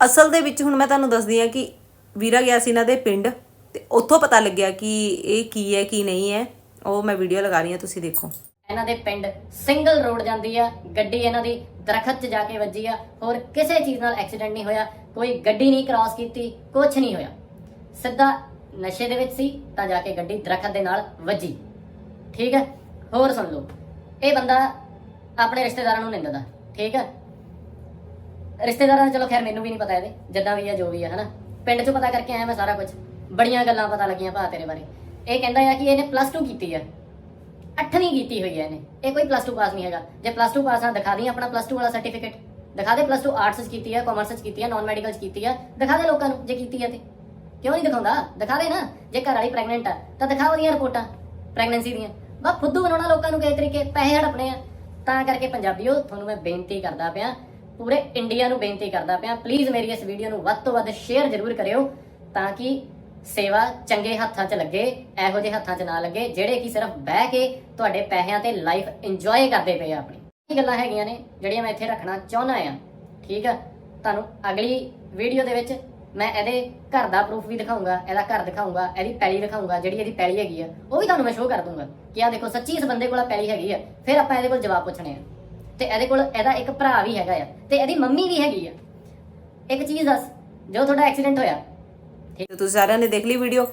ਅਸਲ ਦੇ ਵਿੱਚ ਹੁਣ ਮੈਂ ਤੁਹਾਨੂੰ ਦੱਸਦੀ ਆ ਕਿ ਵੀਰਾ ਗਿਆ ਸੀ ਇਹਨਾਂ ਦੇ ਪਿੰਡ ਤੇ ਉੱਥੋਂ ਪਤਾ ਲੱਗਿਆ ਕਿ ਇਹ ਕੀ ਹੈ ਕੀ ਨਹੀਂ ਹੈ। ਉਹ ਮੈਂ ਵੀਡੀਓ ਲਗਾ ਰਹੀ ਹਾਂ ਤੁਸੀਂ ਦੇਖੋ। ਇਹਨਾਂ ਦੇ ਪਿੰਡ ਸਿੰਗਲ ਰੋਡ ਜਾਂਦੀ ਆ, ਗੱਡੀ ਇਹਨਾਂ ਦੀ ਦਰਖਤ 'ਚ ਜਾ ਕੇ ਵੱਜੀ ਆ। ਹੋਰ ਕਿਸੇ ਚੀਜ਼ ਨਾਲ ਐਕਸੀਡੈਂਟ ਨਹੀਂ ਹੋਇਆ, ਕੋਈ ਗੱਡੀ ਨਹੀਂ ਕ੍ਰਾਸ ਕੀਤੀ ਕੁਝ ਨਹੀਂ ਹੋਇਆ। ਸਿੱਧਾ ਨਸ਼ੇ ਦੇ ਵਿੱਚ ਸੀ, ਤਾਂ ਜਾ ਕੇ ਗੱਡੀ ਦਰਖਤ ਦੇ ਨਾਲ ਵੱਜੀ। ਠੀਕ ਹੈ ਹੋਰ ਸੁਣ ਲਓ। ਇਹ ਬੰਦਾ ਆਪਣੇ ਰਿਸ਼ਤੇਦਾਰਾਂ ਨੂੰ ਨਿੰਦਦਾ ਠੀਕ ਹੈ ਰਿਸ਼ਤੇਦਾਰਾਂ ਦਾ ਚਲੋ ਖੈਰ ਮੈਨੂੰ ਵੀ ਨਹੀਂ ਪਤਾ ਇਹਦੇ, ਜਿੱਦਾਂ ਵੀ ਆ, ਜੋ ਵੀ ਆ, ਹਨਾ? ਪਿੰਡ 'ਚੋਂ ਪਤਾ ਕਰਕੇ ਆਇਆ ਮੈਂ ਸਾਰਾ ਕੁਝ ਬੜੀਆਂ ਗੱਲਾਂ ਪਤਾ ਲੱਗੀਆਂ ਭਾ ਤੇਰੇ ਬਾਰੇ। ਇਹ ਕਹਿੰਦਾ ਆ ਕਿ ਇਹਨੇ ਪਲੱਸ 2 ਕੀਤੀ ਆ। ਅੱਠਵੀਂ ਕੀਤੀ ਹੋਈ ਹੈ ਇਹਨੇ। ਇਹ ਕੋਈ ਪਲੱਸ 2 ਪਾਸ ਨਹੀਂ ਹੈਗਾ। ਜੇ ਪਲੱਸ 2 ਪਾਸ ਆ, ਦਿਖਾ ਦੀ ਆਪਣਾ ਪਲੱਸ 2 ਵਾਲਾ ਸਰਟੀਫਿਕੇਟ ਦਿਖਾ ਦੇ ਪਲੱਸ 2 ਆਰਟਸ ਚ ਕੀਤੀ ਹੈ ਕਾਮਰਸ ਚ ਕੀਤੀ ਹੈ ਨਾਨ ਮੈਡੀਕਲ ਚ ਕੀਤੀ ਹੈ ਦਿਖਾ ਦੇ ਲੋਕਾਂ ਨੂੰ ਜੇ ਕੀਤੀ ਹੈ ਤੇ। ਕਿਉਂ ਨਹੀਂ ਦਿਖਾਉਂਦਾ? ਦਿਖਾ ਦੇ ਨਾ। ਜੇ ਘਰ ਵਾਲੀ ਪ੍ਰੈਗਨੈਂਟ ਆ, ਤਾਂ ਦਿਖਾ ਉਹਦੀਆਂ ਰਿਪੋਰਟਾਂ ਪ੍ਰੈਗਨੈਂਸੀ ਦੀਆਂ। ਬਾ ਫੁੱਦੂ ਬਣਾਉਣਾ ਲੋਕਾਂ ਨੂੰ ਕਈ ਤਰੀਕੇ, ਪੈਸੇ ਹੜਪਣੇ ਆ। ਤਾਂ ਕਰਕੇ ਪੰਜਾਬੀਓ, ਤੁਹਾਨੂੰ ਮੈਂ ਬੇਨਤੀ ਕਰਦਾ ਪਿਆ, ਪੂਰੇ ਇੰਡੀਆ ਨੂੰ ਬੇਨਤੀ ਕਰਦਾ ਪਿਆ। ਪਲੀਜ਼ ਮੇਰੀ ਇਸ ਵੀਡੀਓ ਨੂੰ ਵੱਧ ਤੋਂ ਵੱਧ ਸ਼ੇਅਰ ਜ਼ਰੂਰ ਕਰਿਓ, ਤਾਂ ਕਿ ਸੇਵਾ ਚੰਗੇ ਹੱਥਾਂ 'ਚ ਲੱਗੇ, ਇਹੋ ਜਿਹੇ ਹੱਥਾਂ 'ਚ ਨਾ ਲੱਗੇ, ਜਿਹੜੇ ਕਿ ਸਿਰਫ ਬਹਿ ਕੇ ਤੁਹਾਡੇ ਪੈਸਿਆਂ ਤੇ ਲਾਈਫ ਇੰਜੋਏ ਕਰਦੇ ਪਏ ਆ ਆਪਣੀ। ਇਹ ਗੱਲਾਂ ਹੈਗੀਆਂ ਨੇ ਜਿਹੜੀਆਂ ਮੈਂ ਇੱਥੇ ਰੱਖਣਾ ਚਾਹੁੰਦਾ ਆ। ਠੀਕ ਆ? ਤੁਹਾਨੂੰ ਅਗਲੀ ਵੀਡੀਓ ਦੇ ਵਿੱਚ ਮੈਂ ਇਹਦੇ ਘਰ ਦਾ ਪ੍ਰੂਫ ਵੀ ਦਿਖਾਊਂਗਾ, ਇਹਦਾ ਘਰ ਦਿਖਾਊਂਗਾ, ਇਹਦੀ ਪੈਲੀ ਦਿਖਾਊਂਗਾ, ਜਿਹੜੀ ਇਹਦੀ ਪੈਲੀ ਹੈਗੀ ਆ, ਉਹ ਵੀ ਤੁਹਾਨੂੰ ਮੈਂ ਸ਼ੋਅ ਕਰ ਦੂੰਗਾ ਕਿ ਆ ਦੇਖੋ, ਸੱਚੀ ਇਸ ਬੰਦੇ ਕੋਲ ਪੈਲੀ ਹੈਗੀ ਆ, ਫਿਰ ਆਪਾਂ ਇਹਦੇ ਕੋਲ ਜਵਾਬ ਪੁੱਛਣੇ ਆ। ਤੇ ਇਹਦੇ ਕੋਲ ਇਹਦਾ ਇੱਕ ਭਰਾ ਵੀ ਹੈਗਾ ਆ, ਤੇ ਇਹਦੀ ਮੰਮੀ ਵੀ ਹੈਗੀ ਆ। ਇੱਕ ਚੀਜ਼ ਦੱਸ ਜੋ ਤੁਹਾਡਾ ਐਕਸੀਡੈਂਟ ਹੋਇਆ ਤੇ ਤੁਸੀਂ ਸਾਰਿਆਂ ਨੇ ਦੇਖ ਲਈ ਵੀਡੀਓ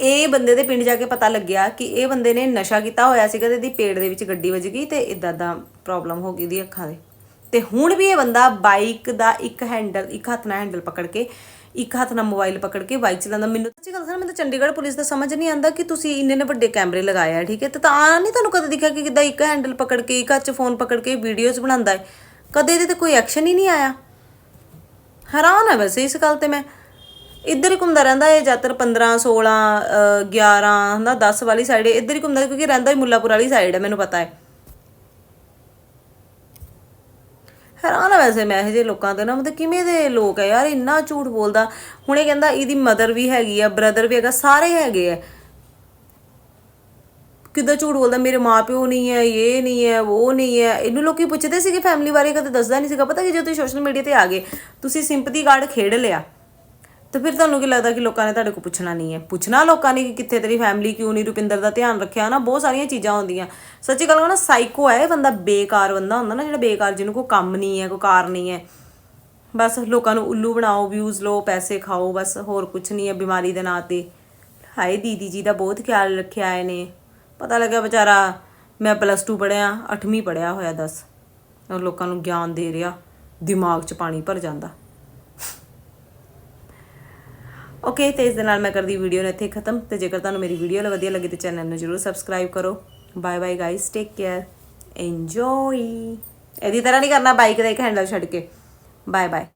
ਇਹ ਬੰਦੇ ਦੇ ਪਿੰਡ ਜਾ ਕੇ ਪਤਾ ਲੱਗਿਆ ਕਿ ਇਹ ਬੰਦੇ ਨੇ ਨਸ਼ਾ ਕੀਤਾ ਹੋਇਆ ਸੀਗਾ ਤੇ ਇਹਦੀ ਪੇਟ ਦੇ ਵਿੱਚ ਗੱਡੀ ਵੱਜ ਗਈ ਤੇ ਇਦਾਂ ਦਾ ਪ੍ਰੋਬਲਮ ਹੋ ਗਈ ਦੀ ਅੱਖਾਂ ਦੇ। ਤੇ ਹੁਣ ਵੀ ਇਹ ਬੰਦਾ ਬਾਈਕ ਦਾ ਇੱਕ ਹੈਂਡਲ ਇੱਕ ਹੱਥ ਨਾਲ ਹੈਂਡਲ ਪਕੜ ਕੇ, ਇੱਕ ਹੱਥ ਨਾਲ ਮੋਬਾਈਲ ਪਕੜ ਕੇ ਬਾਈਕ ਚਲਾਉਂਦਾ। ਮੈਨੂੰ ਸੱਚੀ ਗੱਲ ਸਰ ਮੈਨੂੰ ਚੰਡੀਗੜ੍ਹ ਪੁਲਿਸ ਦਾ ਸਮਝ ਨਹੀਂ ਆਉਂਦਾ ਕਿ ਤੁਸੀਂ ਇੰਨੇ ਨੇ ਵੱਡੇ ਕੈਮਰੇ ਲਗਾਏ ਆ, ਠੀਕ ਹੈ? ਤੇ ਤਾਂ ਨਹੀਂ ਤੁਹਾਨੂੰ ਕਦੇ ਦਿਖਿਆ ਕਿ ਕਿੱਦਾਂ ਇੱਕ ਹੈਂਡਲ ਪਕੜ ਕੇ, ਇੱਕ ਹੱਥ 'ਚ ਫੋਨ ਪਕੜ ਕੇ ਵੀਡੀਓਜ਼ ਬਣਾਉਂਦਾ ਹੈ? ਕਦੇ ਇਹਦੇ ਤੇ ਕੋਈ ਐਕਸ਼ਨ ਹੀ ਨਹੀਂ ਆਇਆ। ਹੈਰਾਨ ਹੈ ਵੈਸੇ ਇਸ ਗੱਲ ਤੇ ਮੈਂ। ਇੱਧਰ ਹੀ ਘੁੰਮਦਾ ਰਹਿੰਦਾ ਇਹ ਜ਼ਿਆਦਾਤਰ 15 16 ਅਹ, 11 ਹਨਾ 10 ਵਾਲੀ ਸਾਈਡ ਇੱਧਰ ਹੀ ਘੁੰਮਦਾ ਕਿਉਂਕਿ ਰਹਿੰਦਾ ਹੀ ਮੁੱਲਾਪੁਰ ਵਾਲੀ ਸਾਈਡ ਹੈ ਮੈਨੂੰ ਪਤਾ ਹੈ। ਹੈਰਾਨ ਆ ਵੈਸੇ ਮੈਂ ਇਹ ਜਿਹੇ ਲੋਕਾਂ ਤੇ ਨਾ ਮਤਲਬ ਕਿਵੇਂ ਦੇ ਲੋਕ ਆ ਯਾਰ ਇੰਨਾ ਝੂਠ ਬੋਲਦਾ। ਹੁਣ ਇਹ ਕਹਿੰਦਾ ਇਹਦੀ ਮਦਰ ਵੀ ਹੈਗੀ ਆ ਬ੍ਰਦਰ ਵੀ ਹੈਗਾ ਸਾਰੇ ਹੈਗੇ ਆ। ਕਿੱਦਾਂ ਝੂਠ ਬੋਲਦਾ ਮੇਰੇ ਮਾਪਿਓ ਨਹੀਂ ਹੈ ਇਹ ਨਹੀਂ ਹੈ ਉਹ ਨਹੀਂ ਹੈ। ਇਹਨੂੰ ਲੋਕੀ ਪੁੱਛਦੇ ਸੀਗੇ ਫੈਮਿਲੀ ਬਾਰੇ ਕਦੇ ਦੱਸਦਾ ਨਹੀਂ ਸੀਗਾ। ਪਤਾ ਕਿ ਜਦੋਂ ਤੁਸੀਂ ਸੋਸ਼ਲ ਮੀਡੀਆ ਤੇ ਆ ਗਏ ਤੁਸੀਂ ਸਿੰਪਥੀ ਕਾਰਡ ਖੇਡ ਲਿਆ। ਤੇ ਫਿਰ ਤੁਹਾਨੂੰ ਕੀ ਲੱਗਦਾ ਕਿ ਲੋਕਾਂ ਨੇ ਤੁਹਾਡੇ ਕੋਲ ਪੁੱਛਣਾ ਨਹੀਂ ਹੈ? ਪੁੱਛਣਾ ਲੋਕਾਂ ਨੇ ਕਿ ਕਿੱਥੇ ਤੇਰੀ ਫੈਮਿਲੀ ਕਿਉਂ ਨਹੀਂ? ਰੁਪਿੰਦਰ ਦਾ ਧਿਆਨ ਰੱਖਿਆ ਨਾ, ਬਹੁਤ ਸਾਰੀਆਂ ਚੀਜ਼ਾਂ ਹੁੰਦੀਆਂ। ਸੱਚੀ ਗੱਲ ਕਹਾਂ ਨਾ ਸਾਈਕੋ ਹੈ ਇਹ ਬੰਦਾ, ਬੇਕਾਰ ਬੰਦਾ ਹੁੰਦਾ ਨਾ ਜਿਹੜਾ ਬੇਕਾਰ, ਜਿਹਨੂੰ ਕੋਈ ਕੰਮ ਨਹੀਂ ਹੈ, ਕੋਈ ਕਾਰ ਨਹੀਂ ਹੈ। ਬਸ ਲੋਕਾਂ ਨੂੰ ਉੱਲੂ ਬਣਾਓ ਵਿਊਜ਼ ਲਓ, ਪੈਸੇ ਖਾਓ, ਬਸ ਹੋਰ ਕੁਝ ਨਹੀਂ ਹੈ ਬਿਮਾਰੀ ਦੇ ਨਾਂ ਤੇ। ਹਾਏ, ਦੀਦੀ ਜੀ ਦਾ ਬਹੁਤ ਖਿਆਲ ਰੱਖਿਆ ਇਹਨੇ। ਪਤਾ ਲੱਗਾ ਵਿਚਾਰਾ, ਮੈਂ ਪਲੱਸ 2 ਪੜਿਆ 8ਵੀਂ ਪੜਿਆ ਹੋਇਆ, ਦੱਸ। ਔਰ ਲੋਕਾਂ ਨੂੰ ਗਿਆਨ ਦੇ ਰਿਹਾ, ਦਿਮਾਗ 'ਚ ਪਾਣੀ ਭਰ ਜਾਂਦਾ। ਓਕੇ ਤੇ ਇਸ ਦੇ ਨਾਲ ਮੈਂ ਕਰਦੀ ਵੀਡੀਓ ਨੂੰ ਇੱਥੇ ਖਤਮ। ਤੇ ਜੇਕਰ ਤੁਹਾਨੂੰ ਮੇਰੀ ਵੀਡੀਓ ਵਧੀਆ ਲੱਗੀ, ਤੇ ਚੈਨਲ ਨੂੰ ਜਰੂਰ ਸਬਸਕ੍ਰਾਈਬ ਕਰੋ। Bye bye guys take care enjoy ਇਹਦੀ ਤਰ੍ਹਾਂ ਨਹੀਂ ਕਰਨਾ ਬਾਈਕ ਦਾ ਇੱਕ ਹੈਂਡਲ ਛੱਡ ਕੇ। Bye bye